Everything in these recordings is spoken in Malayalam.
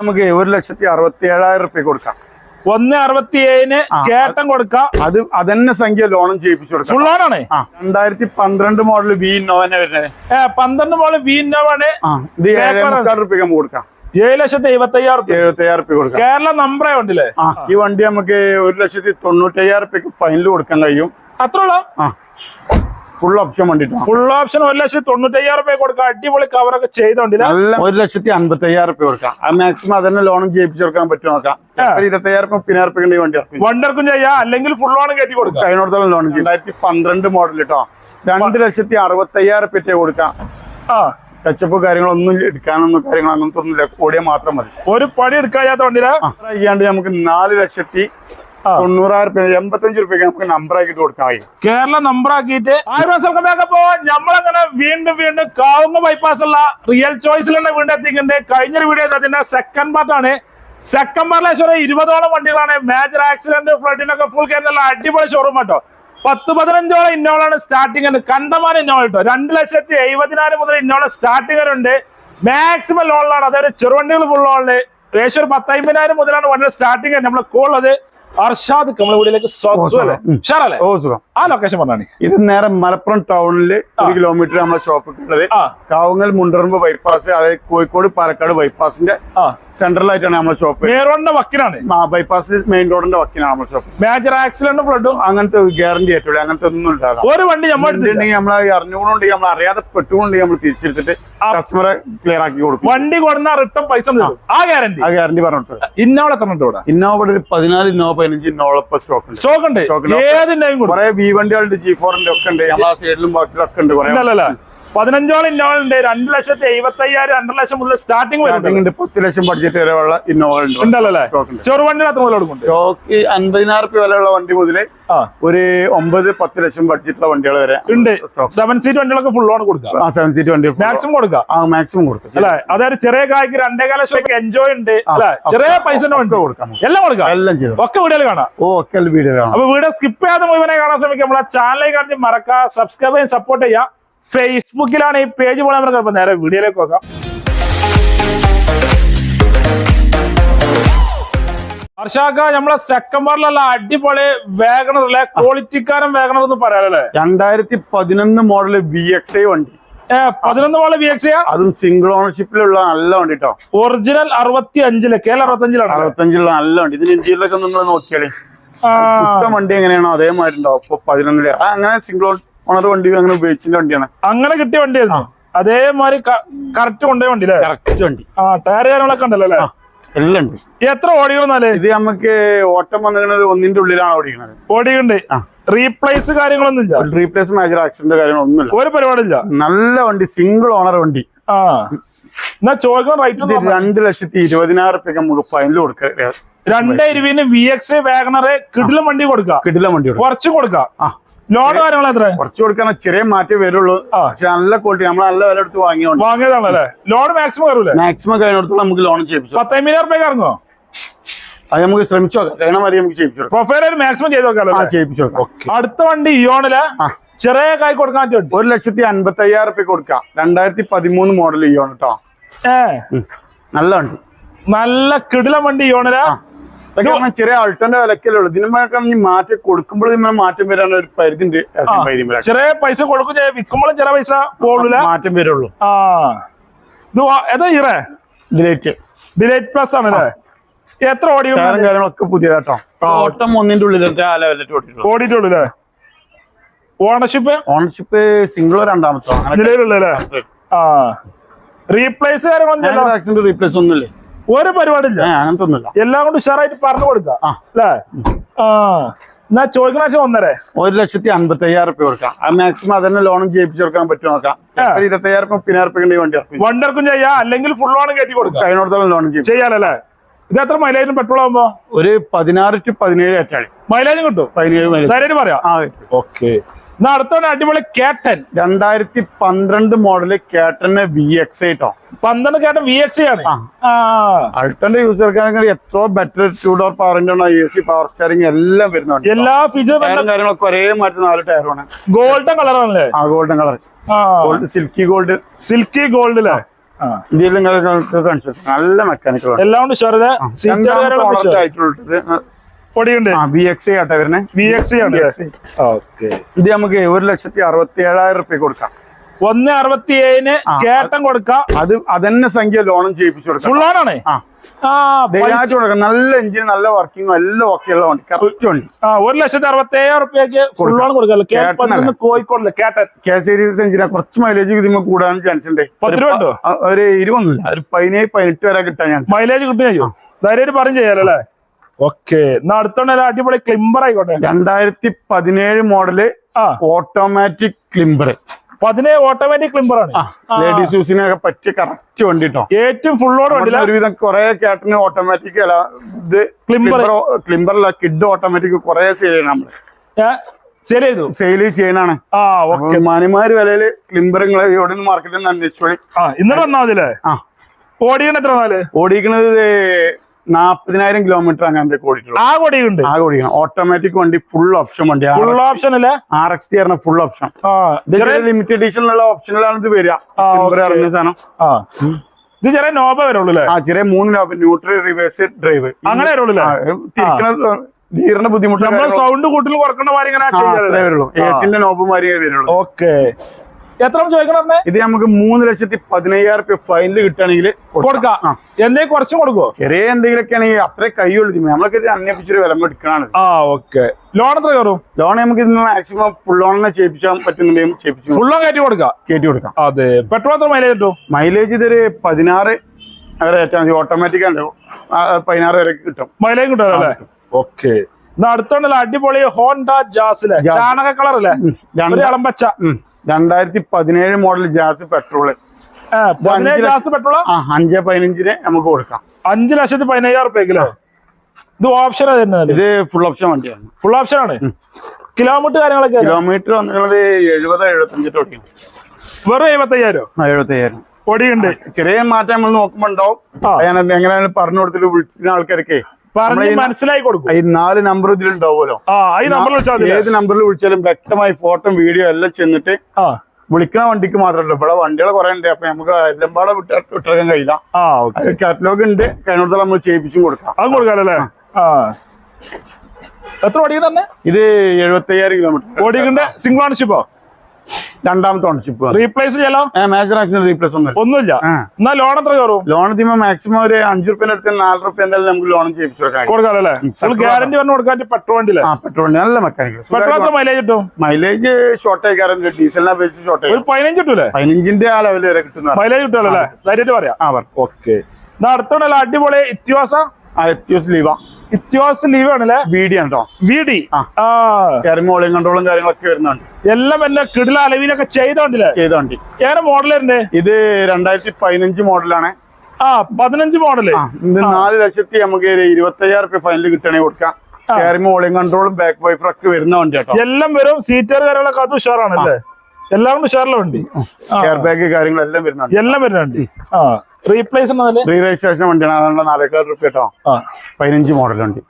നമുക്ക് ഒരു ലക്ഷത്തി അറുപത്തി ഏഴായിരം റുപ്യ കൊടുക്കാം. ഒന്ന് അറുപത്തി ഏഴിന് കേട്ടം കൊടുക്കാം. അത് അതന്നെ സംഖ്യ ലോണും ചെയ്യിപ്പിച്ചു കൊടുക്കാം ഫുൾ രണ്ടായിരത്തി പന്ത്രണ്ട് മോഡൽ വി ഇന്നോവനെ വരുന്നത്. പന്ത്രണ്ട് മോഡൽ വി ഇന്നോവാണ് ഇത് നമുക്ക് കൊടുക്കാം. ഏഴ് ലക്ഷത്തി എഴുപത്തി അയ്യായിരം എഴുപത്തി അയ്യായിരം റുപ്യ കൊടുക്കാം. കേരള നമ്പറേ ഉണ്ടല്ലേ? ഈ വണ്ടി നമുക്ക് ഒരു ലക്ഷത്തി തൊണ്ണൂറ്റി അയ്യായിരം റുപ്യക്ക് ഫൈനൽ കൊടുക്കാൻ കഴിയും. അത്ര ഉള്ളൂ. ആ. ഫുൾ ഓപ്ഷൻ വേണ്ടിട്ട് ഫുൾ ഓപ്ഷൻ ഒരു ലക്ഷത്തി തൊണ്ണൂറ്റി അയ്യായിരം റുപ്യ കൊടുക്കാം. അടിപൊളി കവറൊക്കെ ചെയ്തോണ്ടില്ല ഒരു ലക്ഷത്തി അമ്പത്തയ്യായിരം അയ്യായിരം റുപ്യ കൊടുക്കാം. അത് മാക്സിമം അതന്നെ ലോണും ചെയ്യിപ്പിച്ചു കൊടുക്കാൻ പറ്റും നോക്കാം. ഇരുപത്തയ്യായിരം രൂപ മുപ്പതിനായിരം ഈ വണ്ടി വണ്ടർക്കും ചെയ്യാം. അല്ലെങ്കിൽ ഫുൾ ലോൺ കയറ്റി കൊടുക്കാം. അതിനോടത്തോളം ലോൺ ചെയ്യും. രണ്ടായിരത്തി പന്ത്രണ്ട് മോഡൽ കേട്ടോ രണ്ട് ലക്ഷത്തി അറുപത്തി അയ്യായിരം റുപ്യ കൊടുക്കാം. ആ. ടച്ചപ്പ് കാര്യങ്ങളൊന്നും എടുക്കാനൊന്നും കാര്യങ്ങൾ അങ്ങനത്തെ ഒന്നുമില്ല ഓടിയാൽ മാത്രം മതി. ഒരു പണി എടുക്കാത്ത വണ്ടിയില ആ, അത്ര ചെയ്യാണ്ട് നമുക്ക് നാല് ലക്ഷത്തി. തൊണ്ണൂറായിരം രൂപ എൺപത്തഞ്ച് രൂപയ്ക്ക് നമുക്ക് നമ്പർ ആക്കിയിട്ട് കൊടുക്കാൻ കഴിയും. കേരള നമ്പർ ആക്കിയിട്ട് ആയിരം സ്ഥലം ബാക്കപ്പോ നമ്മളങ്ങനെ വീണ്ടും വീണ്ടും കാവുങ്ങ ബൈപ്പാസ് ഉള്ള റിയൽ ചോയ്സിൽ തന്നെ വീണ്ടും എത്തിക്കുന്നുണ്ട് കഴിഞ്ഞൊരു വീഡിയോ അതിന്റെ സെക്കൻഡ് പാർട്ടാണ് സെക്കൻഡ് പാർട്ടിലെ ഇരുപതോളം വണ്ടികളാണ്. മേജർ ആക്സിഡന്റ് ഫ്ലഡിനൊക്കെ ഫുൾ കേരള അടിപൊളി ഷോറൂം കേട്ടോ പത്ത് പതിനഞ്ചോളം ഇന്നോളാണ് സ്റ്റാർട്ടിംഗ് കണ്ടമാനം ഇന്നോള കേട്ടോ. രണ്ട് ലക്ഷത്തി എഴുപതിനായിരം മുതൽ ഇന്നോള സ്റ്റാർട്ടിംഗ് ഉണ്ട് മാക്സിമം ലോണിലാണ് അതായത് ചെറുവണ്ടികൾ ഫുൾ ലോണിൽ ഏകദേശം ഒരു പത്തമ്പതിനായിരം മുതലാണ് വണ്ടിയുടെ സ്റ്റാർട്ടിംഗ് നമ്മൾ കോളുള്ളത് അർഷാദ് നമ്മളെ വീട്ടിലേക്ക് സ്വാഗതം. ഓ സുഖം ആ ലൊക്കേഷൻ പറഞ്ഞാണ് ഇത് നേരെ മലപ്പുറം ടൗണിൽ ഒരു കിലോമീറ്റർ നമ്മളെ ഷോപ്പ് ഉള്ളത് കാവുങ്ങൽ മുണ്ടറമ്പ് ബൈപ്പാസ് അതായത് കോഴിക്കോട് പാലക്കാട് ബൈപ്പാസിന്റെ സെൻട്രൽ സെൻട്രലായിട്ടാണ് നമ്മളെ ഷോപ്പ് വക്കിലാണ് വക്കിനാണ്. ബൈപ്പാസിൽ മെയിൻ റോഡിന്റെ വക്കിലാണ് നമ്മളെ ഷോപ്പ് മേജർ ആക്സിഡന്റ് ഫ്ലഡും അങ്ങനത്തെ ഗ്യാരണ്ടി ആയിട്ടുള്ള അങ്ങനത്തെ ഒന്നും ഉണ്ടാകാം. ഒരു വണ്ടി നമ്മൾ ഉണ്ടെങ്കിൽ നമ്മൾ അറിഞ്ഞുകൊണ്ടുണ്ടെങ്കിൽ നമ്മൾ അറിയാതെ പെട്ടുകൊണ്ടെങ്കിൽ നമ്മൾ തിരിച്ചെടുത്തിട്ട്. കസ്റ്റമറെ ക്ലിയർ ആക്കി കൊടുക്കും. വണ്ടി കൊടുന്ന റിട്ടേൺ പൈസ. ആ. ഗ്യാരണ്ടി ആ ഗ്യാരണ്ടി പറഞ്ഞിട്ടുണ്ട്. ഇന്നോളെ എത്ര ഇന്നോവ ഒരു പതിനാല് ഇന്നോവ പതിനഞ്ച് ഇന്നോവ സ്റ്റോക്ക് ഉണ്ട്. സ്റ്റോക്ക് ഉണ്ട്. ഏതിന്റെ ഉണ്ട്. ഏതിന്റെയും കുറെ ബി വണ്ടികളുണ്ട് ജി ഫോറിന്റെ ഒക്കെ ഉണ്ട്. നമ്മളെ സൈഡിലും ബാക്കിലൊക്കെ ഉണ്ട്. കുറെ പതിനഞ്ചോളം ഇന്നോവ ഉണ്ട് രണ്ട് ലക്ഷത്തി എഴുപത്തി അയ്യായിരം രണ്ടര ലക്ഷം മുതൽ സ്റ്റാർട്ടിംഗ് വരുന്നുണ്ട്. പത്ത് ലക്ഷം ബഡ്ജറ്റ് വരെയുള്ള ഇന്നോവ ഉണ്ട്. ഉണ്ടല്ലേ? ഉണ്ട്. ചെറുവണ്ടിന് എത്ര മുതൽ കൊടുക്കും സ്റ്റോക്ക് അൻപതിനായിരം രൂപ വിലയുള്ള വണ്ടി മുതൽ ഒരു ഒമ്പത് പത്ത് ലക്ഷം ബഡ്ജറ്റുള്ള വണ്ടികൾ വരെ ഉണ്ട്. സെവൻ സീറ്റ് വണ്ടികളൊക്കെ ഫുൾ ഓൺ കൊടുക്കാം. ആ സെവൻ സീറ്റ് വണ്ടി മാക്സിമം കൊടുക്കാം. ആ മാക്സിമം കൊടുക്കാം. അല്ലെ? അതായത് ചെറിയ കായ്ക്ക് രണ്ടേകാല ലക്ഷം എൻജോയ് ഉണ്ട്. അല്ലെ? ചെറിയ പൈസ കൊടുക്കാം എല്ലാം കൊടുക്കാം. എല്ലാം ചെയ്തു. ഒക്കെ വീഡിയോയിൽ കാണാം. ഓ ഒക്കെ വീടുകൾ കാണാം. അപ്പൊ വീഡിയോ സ്കിപ്പ് ചെയ്യാതെ മുഴുവനെ കാണാൻ ശ്രമിക്കാം നമ്മളെ ചാനലിലേക്ക് കാണിച്ച് മറക്കാം. സബ്സ്ക്രൈബ് ചെയ്യാൻ സപ്പോർട്ട് ചെയ്യുക ഫേസ്ബുക്കിലാണ് ഈ പേജ് പോലെ നമുക്ക് അപ്പൊ നേരെ വീഡിയോയിലേക്ക് നോക്കാം. ഹർഷാക്ക നമ്മളെ സെക്കൻഡറിലുള്ള അടിപൊളി വേഗണർ അല്ലെ? ക്വാളിറ്റിക്കാരൻ വേഗണർ എന്ന് പറയാനല്ലേ രണ്ടായിരത്തി പതിനൊന്ന് മോഡൽ ബി എക്സ് ഐ വണ്ടി പതിനൊന്ന് മോഡൽ വി എക്സ് അതും സിംഗിൾ ഓണർഷിപ്പിലുള്ള നല്ല വണ്ടി കേട്ടോ ഒറിജിനൽ അറുപത്തി അഞ്ചിൽ കേരള അറുപത്തഞ്ചിലാണ് അഞ്ചിലുള്ള നല്ല വണ്ടി. ഇതിന് ഇന്ത്യയിലൊക്കെ നിങ്ങൾ നോക്കിയാലേ. വണ്ടി എങ്ങനെയാണോ അതേമാതിരി ഉണ്ടാവും. പതിനൊന്നിൽ. അങ്ങനെ സിംഗിൾ ഓണർ വണ്ടി അങ്ങനെ ഉപയോഗിച്ചിന്റെ വണ്ടിയാണ്. അങ്ങനെ കിട്ടിയ വണ്ടിയായിരുന്നു. അതേമാതിരി കറക്റ്റ് കൊണ്ടുപോയ വണ്ടി അല്ലേ കറക്റ്റ് വണ്ടി. ആ ടയർ കാര്യങ്ങളൊക്കെ ഉണ്ടല്ലോ അല്ലേ? എല്ലാം ഉണ്ട്. എത്ര ഓടികളെന്നാലേ ഇത് നമുക്ക് ഓട്ടം വന്നിരിക്കുന്നത് ഒന്നിന്റെ ഉള്ളിലാണ് ഓടിക്കുന്നത്. ഓടിയുണ്ട് ആ. റീപ്ലേസ് കാര്യങ്ങളൊന്നും ഇല്ല. റീപ്ലേസ് മേജർ ആക്സിഡന്റ് കാര്യങ്ങളൊന്നും ഇല്ല. ഒരു പരിപാടിയില്ല നല്ല വണ്ടി സിംഗിൾ ഓണർ വണ്ടി. ആ. എന്നാ ചോദിക്കാൻ റൈറ്റ് രണ്ട് ലക്ഷത്തി ഇരുപതിനായിരം റുപ്യക്ക് നമുക്ക് ഫൈനൽ കൊടുക്കുക രണ്ടേ ഇരുപതിന് വി എക്സ് വാഗണറ് കിടിലം വണ്ടി കൊടുക്കാം. കിടിലം വണ്ടി കുറച്ച് കൊടുക്കാം. ലോഡ് ലോൺ കാര്യങ്ങൾ എത്ര കുറച്ച് കൊടുക്കാൻ ചെറിയ മാറ്റേ വരുള്ളൂ. ആ. പക്ഷെ നല്ല ക്വാളിറ്റി നമ്മൾ നല്ല വില എടുത്ത് വാങ്ങിയോണ്ട്. വാങ്ങിയതാണല്ലേ? ലോൺ മാക്സിമം കയറൂലേ? മാക്സിമം കഴിഞ്ഞിടത്തോളം നമുക്ക് ലോൺ ചെയ്യിപ്പിച്ചു. പത്തമ്പതിനായിരം റുപ്യ ഇറങ്ങോ അത് നമുക്ക് ശ്രമിച്ചു നോക്കാം. കഴിയണ മതി നമുക്ക് ചെയ്യിപ്പിച്ചു പ്രൊഫൈൽ മാക്സിമം ചെയ്ത് നോക്കാം? ചെയ്യിപ്പിച്ചു അടുത്ത വണ്ടി ഇയോണിൽ ചെറിയ കായ് കൊടുക്കാൻ പറ്റും ഒരു ലക്ഷത്തി അൻപത്തി അയ്യായിരം റുപ്യ കൊടുക്കാം. രണ്ടായിരത്തി പതിമൂന്ന് മോഡൽ ഇയോൺ കേട്ടോ ഏ. നല്ല വണ്ടി. നല്ല കിടിലം വണ്ടി ഇയോണിൽ പറഞ്ഞാ ചെറിയ അൾട്ടന്റെ വിലക്കല്ലേ ഉള്ളൂ. മാറ്റം കൊടുക്കുമ്പോൾ ഇതിന്മേൽ മാറ്റം വരാൻ ഒരു പരിധി ഉണ്ട് ചെറിയ പൈസ കൊടുക്കും വിൽക്കുമ്പോഴും ചെറിയ പൈസ പോകില്ല മാറ്റം വരുള്ളൂ. ആ. ഇത് ഏതാ ഇറേ ഡിലേറ്റ് ഡിലൈറ്റ് പ്ലസ് ആണ് അല്ലേ? എത്ര ഓടി കാര്യങ്ങളൊക്കെ പുതിയതാട്ടോ. ഓട്ടം ഒന്നിന്റെ ഉള്ളിൽ ഓടിയിട്ടുള്ളൂ അല്ലേ? ഓണർഷിപ്പ് ഓണർഷിപ്പ് സിംഗിളോ രണ്ടാമത്തോ? നിലവിലുള്ള ആ. റീപ്ലേസ് കാര്യങ്ങളൊന്നും റീപ്ലേസ് ഒന്നുമില്ലേ? ഒരു പരിപാടി ഇല്ല ഏ അങ്ങനത്തെ ഒന്നുമില്ല എല്ലാം കൊണ്ട് ഉഷാറായിട്ട് പറഞ്ഞു കൊടുക്കാം. ആ. അല്ലേ? ആ. എന്നാ ചോദിക്കുന്ന ആഴ്ച ഒന്നരേ? ഒരു ലക്ഷത്തി അമ്പത്തി അയ്യായിരം രൂപ കൊടുക്കാം. ആ മാക്സിമം അതന്നെ ലോണും ചെയ്യിപ്പിച്ചു കൊടുക്കാൻ പറ്റും നോക്കാം. ഇരുപത്തയ്യായിരം രൂപ മുപ്പതിനായിരം റുപ്യ വണ്ടി ഇറക്കും വണ്ടർക്കും ചെയ്യാം. അല്ലെങ്കിൽ ഫുൾ ലോണും കയറ്റി കൊടുക്കാം. അതിനോടത്തോളം ലോണും ചെയ്യും. ചെയ്യാലല്ലേ ഇത് എത്ര മൈലേജ് പെട്രോൾ ആകുമ്പോ ഒരു പതിനാറ് ടു പതിനേഴ് ഏറ്റാളി. മൈലേജും കിട്ടും. പതിനേഴ് മൈലേജ് പറയാം. ഓക്കെ എന്നാ അടിപൊളി കേട്ടൻ രണ്ടായിരത്തി പന്ത്രണ്ട് മോഡൽ കേട്ടന് വി എക്സ് ഐട്ടോ പന്ത്രണ്ട് കേട്ടൻ വി എക്സ് ആണ്. ആ. യൂസർ അൾട്ടന്റെ എത്ര എത്രയോ better two door power A C power steering എല്ലാം വരുന്നുണ്ട് എല്ലാ ഫീച്ചറും കാര്യങ്ങളൊക്കെ ഒരേ മാറ്റി നാല് ടയറുമാണ് ഗോൾഡൻ കളറാണല്ലേ ആ golden colour gold silky gold silky gold അല്ലേ ആ. ഇന്ത്യയിലും നല്ല മെക്കാനിക്കൽ എല്ലാം കൊണ്ട് പൊടിയുണ്ട്. ബി എക്സ് ആട്ടെ വരുന്നത് ബി എക്സ് ആണ്. ഓക്കെ ഇത് നമുക്ക് ഒരു ലക്ഷത്തി അറുപത്തി ഏഴായിരം റുപ്യ കൊടുക്കാം. ഒന്ന് അറുപത്തി ഏഴിന് കേട്ടം കൊടുക്കാം. അത് അതന്നെ സംഖ്യ ലോണും ചെയ്യിപ്പിച്ചു കൊടുക്കാം. നല്ല എഞ്ചിൻ നല്ല വർക്കിംഗ് എല്ലാം ഓക്കെ ഉള്ള വണ്ടി. കറക്റ്റ് വണ്ടി. ഒരു ലക്ഷത്തി അറുപത്തി ഏഴായിരം റുപ്യക്ക് ഫുൾ ലോൺ കൊടുക്കാമല്ലോ കോഴിക്കോട് കോഴിക്കോടില്ലേ കേട്ടൻ കെ സീരീസ് എഞ്ചിനെ കുറച്ച് മൈലേജ് ഇതിന് കൂടാൻ ചാൻസ് ഉണ്ട്. ഒരു ഇരുപൊന്നുമില്ല ഒരു പതിനേഴ് പതിനെട്ട് വരെ കിട്ടാൻ ചാൻസ് മൈലേജ് കിട്ടുകയോ ധൈര്യം ധൈര്യമായിട്ട് പറയും ചെയ്യാലോ അല്ലേ? ഓക്കെ. എന്നാ അടുത്തോണ്ട് അടിപൊളി ക്ലിംബർ ആയിക്കോട്ടെ. രണ്ടായിരത്തി പതിനേഴ് മോഡൽ ഓട്ടോമാറ്റിക് ക്ലിംബർ പതിനേഴ് ഓട്ടോമാറ്റിക് ക്ലിംബർ ആണ്. ലേഡീസ് യൂസിനൊക്കെ പറ്റിയ കറക്റ്റ് വണ്ടി കേട്ടോ ഏറ്റവും ഫുള്ളോട് വണ്ടി ഒരുവിധം കുറെ കേട്ടന് ഓട്ടോമാറ്റിക് അല്ല ഇത് ക്ലിംബർ ക്ലിംബറല്ല കിഡ് ഓട്ടോമാറ്റിക് കുറെ സെയിൽ ചെയ്യണം നമ്മൾ. സെയിൽ ചെയ്തു? സെയിൽ ചെയ്യണാണ്. ആ ഓക്കെ. മാനിമാര് വിലയിൽ ക്ലിംബർ നിങ്ങൾ എവിടെ നിന്ന് മാർക്കറ്റിൽ നിന്ന് അന്വേഷിച്ചോളി. ഇന്നലെ വന്നാ മതില്ലേ ഓടിക്കണ എത്ര നാല് ഓടിക്കണത് നാപ്പതിനായിരം കിലോമീറ്റർ അങ്ങനത്തെ ഓടിയിട്ടുള്ളൂ ആ കൊടിയുണ്ട്. ആ ഓടിക്കണം ഓട്ടോമാറ്റിക് വണ്ടി ഫുൾ ഓപ്ഷൻ വണ്ടി ഫുൾ ഓപ്ഷൻ അല്ലേ? ആർ എക്സ് ടി പറഞ്ഞ ഫുൾ ഓപ്ഷൻ ലിമിറ്റഡ് എഡിഷൻ ഉള്ള ഓപ്ഷനിലാണ് ഇത് വരിക. ഇറങ്ങിയ സാധനം. ഇത് ചെറിയ നോബ വരുള്ളൂ അല്ലേ? ആ ചെറിയ മൂന്ന് നോബ് ന്യൂട്രൽ റിവേഴ്സ് ഡ്രൈവ് അങ്ങനെ വരുള്ളൂ ഗീറിന്റെ ബുദ്ധിമുട്ട് സൗണ്ട് കൂട്ടിൽ കുറക്കേണ്ട മാതിരി ഇങ്ങനെ വരുള്ളൂ. എസിന്റെ നോബ് മാതിരി വരുള്ളൂ. ഓക്കെ എത്ര ചോദിക്കണം ഇത് നമുക്ക് മൂന്ന് ലക്ഷത്തി പതിനയ്യായിരം രൂപ ഫൈനൽ കിട്ടുകയാണെങ്കിൽ കൊടുക്കാം. എന്തേ കുറച്ചും കൊടുക്കോ ചെറിയ എന്തെങ്കിലുമൊക്കെ ആണെങ്കിൽ അത്രേ കൈയുള്ളൂ നമ്മളൊക്കെ ഒരു അന്വേഷിച്ചൊരു വില എടുക്കണാണ്. ആ ഓക്കെ. ലോൺ എത്ര കയറും? ലോൺ നമുക്ക് ഇതിന് മാക്സിമം ഫുൾ ലോണിനെ ചെയ്യിപ്പിച്ചാൽ പറ്റുന്നുണ്ടെങ്കിൽ ചെയ്യിപ്പിച്ചു. ഫുൾ ലോൺ കയറ്റി കൊടുക്കാം? കയറ്റി കൊടുക്കാം. അതെ. പെട്രോൾ എത്ര മൈലേജ് കിട്ടും? മൈലേജ് ഇതൊരു പതിനാറ് അങ്ങനെ ഏറ്റവും ഓട്ടോമാറ്റിക് ആണ്. പതിനാറ് വരെ കിട്ടും. മൈലേജ് കിട്ടും അല്ലേ? ഓക്കെ. അടുത്തോണ്ടല്ലോ അടിപൊളി ഹോണ്ട ജാസിലെ ജാസ്. ചാണക കളർ അല്ലേ ഉം. രണ്ട് ഒരു ഇളമ്പച്ച. രണ്ടായിരത്തി പതിനേഴ് മോഡൽ ജാസ് പെട്രോൾ ഏ, ജാസ് പെട്രോൾ അഞ്ച് പതിനഞ്ചിന് നമുക്ക് കൊടുക്കാം. അഞ്ചു ലക്ഷത്തി പതിനയ്യായിരം റുപ്യക്കിലോ ഇത് ഓപ്ഷൻ തരുന്നത്? ഇത് ഫുൾ ഓപ്ഷൻ വണ്ടിയാണ്. ഫുൾ ഓപ്ഷൻ ആണ്? കിലോമീറ്റർ കാര്യങ്ങളൊക്കെ കിലോമീറ്റർ വന്നിട്ടുള്ളത് എഴുപത് എഴുപത്തഞ്ചിട്ട് ഓടിയാണ്. വെറും എഴുപത്തയ്യായിരം? ആ എഴുപത്തയ്യായിരം. ഓടിയുണ്ട്. ചെറിയ മാറ്റം നമ്മൾ നോക്കുമ്പോ ഉണ്ടാവും. എങ്ങനെയാണ് പറഞ്ഞു കൊടുത്തിട്ട് വിളിക്കുന്ന ആൾക്കാർക്ക് പറഞ്ഞ് മനസ്സിലായി കൊടുക്കും. ഈ നാല് നമ്പർ ഇതിലുണ്ടാവുമല്ലോ ഏത് നമ്പറിൽ വിളിച്ചാലും വ്യക്തമായി ഫോട്ടോ വീഡിയോ എല്ലാം ചെന്നിട്ട് വിളിക്കുന്ന വണ്ടിക്ക് മാത്രമല്ല ഇവിടെ വണ്ടികൾ കുറെ ഉണ്ട്. അപ്പൊ നമുക്ക് എല്ലാം പാടെ വിട്ട് വിട്ടിറക്കാൻ കഴിയില്ല. കാറ്റലോഗ് ഉണ്ട്. കഴിഞ്ഞിടത്തോളം നമ്മൾ ചെയ്യിപ്പിച്ചും കൊടുക്കാം. അത് കൊടുക്കാല്ലേ ആ. എത്ര ഓടിക്കുന്നു? ഇത് ഇത് എഴുപത്തയ്യായിരം കിലോമീറ്റർ ഓടിക്കുന്ന സിംഗിൾ ഓണർഷിപ്പോ രണ്ടാമത്തെ ഓണർഷിപ്പ് റീപ്ലേസ് ചെയ്യാം മേജർ ആക്സിഡന്റ് റീപ്ലേസ് ഒന്നും ഒന്നുമില്ല. എന്നാൽ എന്നാ ലോൺ എത്ര കയറും? ലോൺ എത്തിയുമ്പോൾ മാക്സിമം ഒരു അഞ്ചു റുപ്യന്റെ അടുത്ത് നാല് റുപ്യ എന്തായാലും നമുക്ക് ലോൺ ചെയ്യിപ്പിച്ചു കൊടുക്കാം. കൊടുക്കാമല്ലേ ഗ്യാരണ്ടി പറഞ്ഞു കൊടുക്കാൻ പെട്രോൾ വണ്ടിയില്ല? ആ വണ്ടി. നല്ല മെക്കാനിക്കൽ പെട്രോൾ മൈലേജ് കിട്ടും? മൈലേജ് ഷോർട്ട് ആയിക്കാറുണ്ട് ഡീസലിനെ അപേക്ഷിച്ച് ഷോർട്ട് ഒരു പതിനഞ്ച് കിട്ടൂലേ? പതിനഞ്ചിന്റെ ആ ലെവൽ വരെ കിട്ടുന്ന മൈലേജ് കിട്ടുമല്ലോ അല്ലേ ധൈര്യമായിട്ട് പറയാം. ആ ഓക്കെ എന്നാ അടിപൊളി ഇത്യോസ ആ? ഇത്യോസ് ലീവ ഇത്യോസ് ലീവ് ആണല്ലേ? വി ഡി ആ. വി ഡി മോളിംഗ് കൺട്രോളും കാര്യങ്ങളൊക്കെ വരുന്നുണ്ട്. എല്ലാം എല്ലാം കിടില അലവിനൊക്കെ ചെയ്തോണ്ടില്ലേ? ചെയ്തോണ്ടി. ഏറെ മോഡൽ വരണ്ടേ ഇത് രണ്ടായിരത്തി പതിനഞ്ച് മോഡലാണ് ആ പതിനഞ്ച് മോഡൽ ഇത് നാല് ലക്ഷത്തി നമുക്ക് ഇരുപത്തി ഇരുപത്തയ്യായിരം റുപ്യ ഫൈനൽ കിട്ടണേ കൊടുക്കാം. സ്റ്റാറിംഗ് ഓളിയും കൺട്രോളും ബാക്ക് വൈഫറും ഒക്കെ വരുന്ന വണ്ടി എല്ലാം വരും. സീറ്റർ കാര്യങ്ങളൊക്കെ അത് ഉഷാറാണല്ലേ എല്ലാം കൊണ്ട് വണ്ടി. എയർ ബാഗ് കാര്യങ്ങളെല്ലാം വരുന്നുണ്ട്. എല്ലാം വരുന്നുണ്ട്. ആ. റീപ്ലേസ് റീ രജിസ്ട്രേഷൻ വണ്ടിയാണ്. അതുകൊണ്ട് നാലേക്കാൽ റുപ്യ കേട്ടോ. പതിനഞ്ച് മോഡൽ വണ്ടി.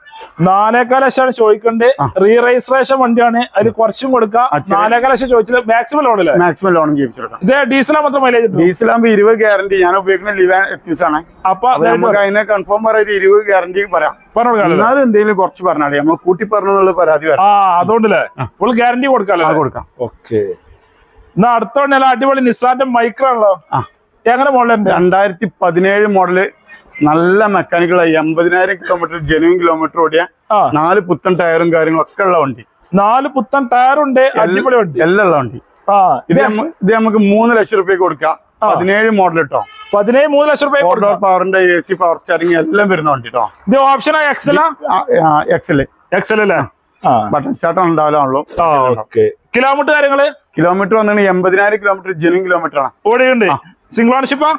നാലേക്കാൽ ലക്ഷമാണ് ചോദിക്കണ്ടേ? റീ രജിസ്ട്രേഷൻ വണ്ടിയാണ്. അതിൽ കുറച്ചും കൊടുക്കാം. നാലേക്കാൽ ലക്ഷം ചോദിച്ചത് മാക്സിമം ലോണല്ലേ മാക്സിമം ലോൺ ജീവിച്ചെടുക്കാം ഇത് ഡീസലാ മാത്രം മൈലേജ് ഡീസലാകുമ്പോൾ ഇരുപത് ഗ്യാരണ്ടി ഞാൻ ഉപയോഗിക്കുന്ന ലിവാൻ എത്യൂസ് ആണ് അപ്പൊ നമുക്ക് അതിനെ കൺഫേം പറയാൻ ഇരുപത് ഗ്യാരണ്ടി പറയാം. എന്നാലും എന്തെങ്കിലും കുറച്ച് പറഞ്ഞാലേ നമ്മൾ കൂട്ടി പറഞ്ഞു പരാതി അതുകൊണ്ടല്ലേ? ഫുൾ ഗ്യാരണ്ടി കൊടുക്കാം കൊടുക്കാം. ഓക്കെ എന്നാ അടുത്ത വണ്ടി നല്ല അടിപൊളി നിസാന്റെ മൈക്രാണല്ലോ എങ്ങനെ മോഡലുണ്ട് രണ്ടായിരത്തി പതിനേഴ് മോഡൽ നല്ല മെക്കാനിക്കൽ എൺപതിനായിരം കിലോമീറ്റർ ജനുവൻ കിലോമീറ്റർ ഓടിയ നാല് പുത്തൻ ടയറും കാര്യങ്ങളും ഒക്കെ ഉള്ള വണ്ടി. നാല് പുത്തൻ ടയറുണ്ട് അടിപൊളി വണ്ടി. എല്ലാം ഉള്ള വണ്ടി. ഇത് ഇത് നമുക്ക് മൂന്ന് ലക്ഷം റുപ്യ കൊടുക്കാം. പതിനേഴ് മോഡൽ കേട്ടോ പതിനേഴ് മൂന്ന് ലക്ഷം റുപ്യ ഫോർ ഡോർ പവറിന്റെ എ സി പവർ സ്റ്റാരിങ് എല്ലാം വരുന്ന വണ്ടി കേട്ടോ ഇത് ഓപ്ഷൻ എക്സൽ എക്സൽ എക്സൽ അല്ലേ? ബട്ടൺ സ്റ്റാർട്ട് ഉണ്ടാവലാണല്ലോ. കിലോമീറ്റർ കാര്യങ്ങൾ? കിലോമീറ്റർ വന്നാണ് എൺപതിനായിരം കിലോമീറ്റർ ജെനുവിൻ കിലോമീറ്റർ ആണ്. ഓടിയുണ്ട് സിംഗിൾ ഓണർഷിപ്പാ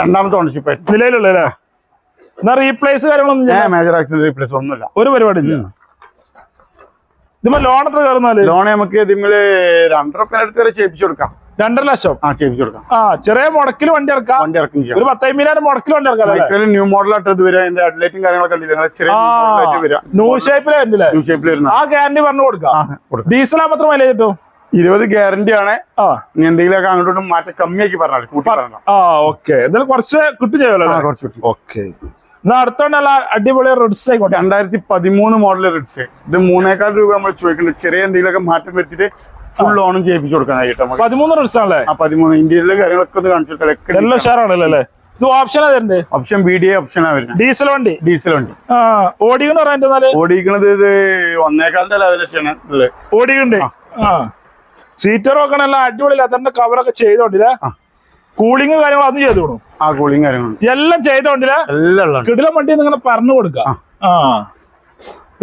രണ്ടാമത്തെ ഓണർഷിപ്പ് നിലയിലുള്ള എന്നാ റീപ്ലേസ് കാര്യങ്ങളൊന്നും മേജർ ആക്സിഡന്റ് റീപ്ലേസ് ഒന്നുമില്ല. ഒരു പരിപാടി ഇല്ല. ഇതുമ്പോ ലോൺ എത്ര കയറുന്നാൽ? ലോൺ നമുക്ക് ഇതിമ്മൽ രണ്ടര അടുത്ത് വരെ ചെയ്യിപ്പിച്ചു കൊടുക്കാം. രണ്ടര ലക്ഷം. ആ ചെയ്യിച്ചു കൊടുക്കാം. ആ ചെറിയ മുടക്കിൽ വണ്ടി ഇറക്കാം. വണ്ടി ഇറക്കും ചെയ്യാം. ഒരു പത്തയ്യായിരം മുടക്കിൽ വണ്ടി ഇറക്കാം ന്യൂ മോഡലായിട്ട് ഇത് അതിന്റെ അഡ്ലൈറ്റും കാര്യങ്ങളൊക്കെ കണ്ടില്ല? ചെറിയ ആ ന്യൂ ഷേപ്പിലെ വണ്ടില്ലേ ന്യൂ ഷേപ്പിൽ വരുന്ന. ആ ഗ്യാരണ്ടി പറഞ്ഞു കൊടുക്കാം. ആ ഡീസൽ മാത്രം മൈലേജ് കിട്ടും? ഇരുപത് ഗ്യാരണ്ടി ആണ്. ആ. എന്തെങ്കിലുമൊക്കെ അങ്ങോട്ടും മാറ്റം കമ്മിയാക്കി പറഞ്ഞാൽ കൂട്ടി പറഞ്ഞാൽ. ആ ഓക്കെ എന്തായാലും കുറച്ച് കിട്ടും ചെയ്യുമല്ലോ ആ കുറച്ച്. ഓക്കെ അടുത്തോണ്ടല്ല അടിപൊളി റെഡ്സ് ആയിക്കോട്ടെ. രണ്ടായിരത്തി പതിമൂന്ന് മോഡൽ റിഡ്സ് ഇത് മൂന്നേക്കാൾ രൂപ നമ്മൾ ചോദിക്കുന്നുണ്ട്. ചെറിയ എന്തെങ്കിലുമൊക്കെ മാറ്റം വരുത്തിട്ട് ഫുൾ ലോണും ചെയ്യിപ്പിച്ചു കൊടുക്കാൻ കഴിയും നമുക്ക് പതിമൂന്ന് ആ പതിമൂന്ന് ഇന്ത്യയിലെ കാര്യങ്ങളൊക്കെ ഒന്ന് കാണിച്ചു എല്ലാം ഉഷാറാണല്ലോ അല്ലേ? ഇത് ഓപ്ഷൻ തരണ്ടേ ഓപ്ഷൻ ബി ഡി ഓപ്ഷനാ വരുന്നത്. ഡീസൽ വണ്ടി. ഡീസൽ വണ്ടി. ആ ഓടിക്കണ പറയാൻ ഓടിക്കണത് ഇത് ഒന്നേക്കാലിന്റെ ലെവലൊക്കെയാണ് ഓടിക്കണ്ട് ആ. സീറ്റർ ഒക്കെ നല്ല അടിപൊളി അതിന്റെ കവറൊക്കെ ചെയ്തോണ്ടില്ലേ? കൂളിംഗ് കാര്യങ്ങൾ അതും ചെയ്തു കൊടുക്കും. ആ കൂളിംഗ് കാര്യങ്ങൾ എല്ലാം ചെയ്തോണ്ടില്ല? എല്ലാം കിടിലം വണ്ടി നിങ്ങളെ പറഞ്ഞു കൊടുക്ക ആ.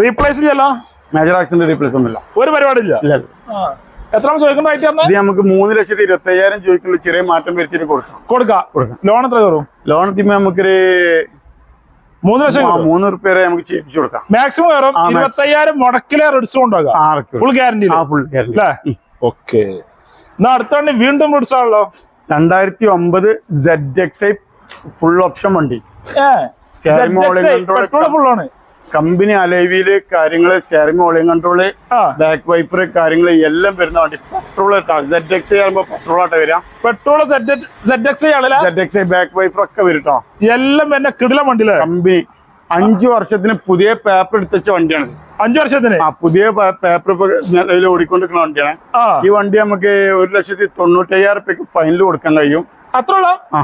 റീപ്ലേസ് ഇല്ലല്ലോ? മേജർ ആക്സിഡന്റ് റീപ്ലേസ് ഒന്നുമില്ല. ഒരു പരിപാടി ഇല്ല എത്ര ചോദിക്കുന്ന റേറ്റ് ഇത് നമുക്ക് മൂന്ന് ലക്ഷത്തി ഇരുപത്തി അയ്യായിരം ചോദിക്കുന്ന ചെറിയ മാറ്റം വരുത്തിയിട്ട് കൊടുക്കാം. കൊടുക്കാം. കൊടുക്കാം. ലോൺ എത്ര കയറും? ലോൺ എത്തിക്കുമ്പോൾ നമുക്കൊരു മൂന്ന് ലക്ഷം മൂന്ന് റുപ്യ നമുക്ക് ചെയ്യിപ്പിച്ചു കൊടുക്കാം. മാക്സിമം കയറും. ഇരുപത്തയ്യായിരം മുടക്കിലെ റിഡ്സ് കൊണ്ടുപോകാം ഫുൾ ഗ്യാരണ്ടി ഫുൾ ഗ്യാരണ്ടി അല്ലേ? ഓക്കെ. എന്നാ അടുത്ത വണ്ടി വീണ്ടും റിഡ്സ് ആണല്ലോ രണ്ടായിരത്തി ഒമ്പത് Z X I full option വണ്ടി പെട്രോൾ ഫുൾ ആണ്. കമ്പനി അലൈവിയിൽ കാര്യങ്ങൾ steering volume control back wiper കാര്യങ്ങൾ എല്ലാം വരുന്ന വണ്ടി പെട്രോൾ സെഡ് എക്സ് ഐ ആകുമ്പോൾ പെട്രോൾ ആട്ടെ വരാം petrol Z Z X Z X back wiper ഒക്കെ വരും കേട്ടോ എല്ലാം എന്നെ കിടിലം വണ്ടിയില്ലേ കമ്പനി. അഞ്ചു വർഷത്തിന് പുതിയ പേപ്പർ എടുത്തച്ച വണ്ടിയാണ്. അഞ്ചു വർഷത്തിന്? ആ പുതിയ പേപ്പർ ഇപ്പൊ നിലവിൽ ഓടിക്കൊണ്ടിരിക്കുന്ന വണ്ടിയാണ്. ഈ വണ്ടി നമുക്ക് ഒരു ലക്ഷത്തി തൊണ്ണൂറ്റയ്യായിരം റുപ്യക്ക് ഫൈനൽ കൊടുക്കാൻ കഴിയും. അത്ര ഉള്ളോ ആ.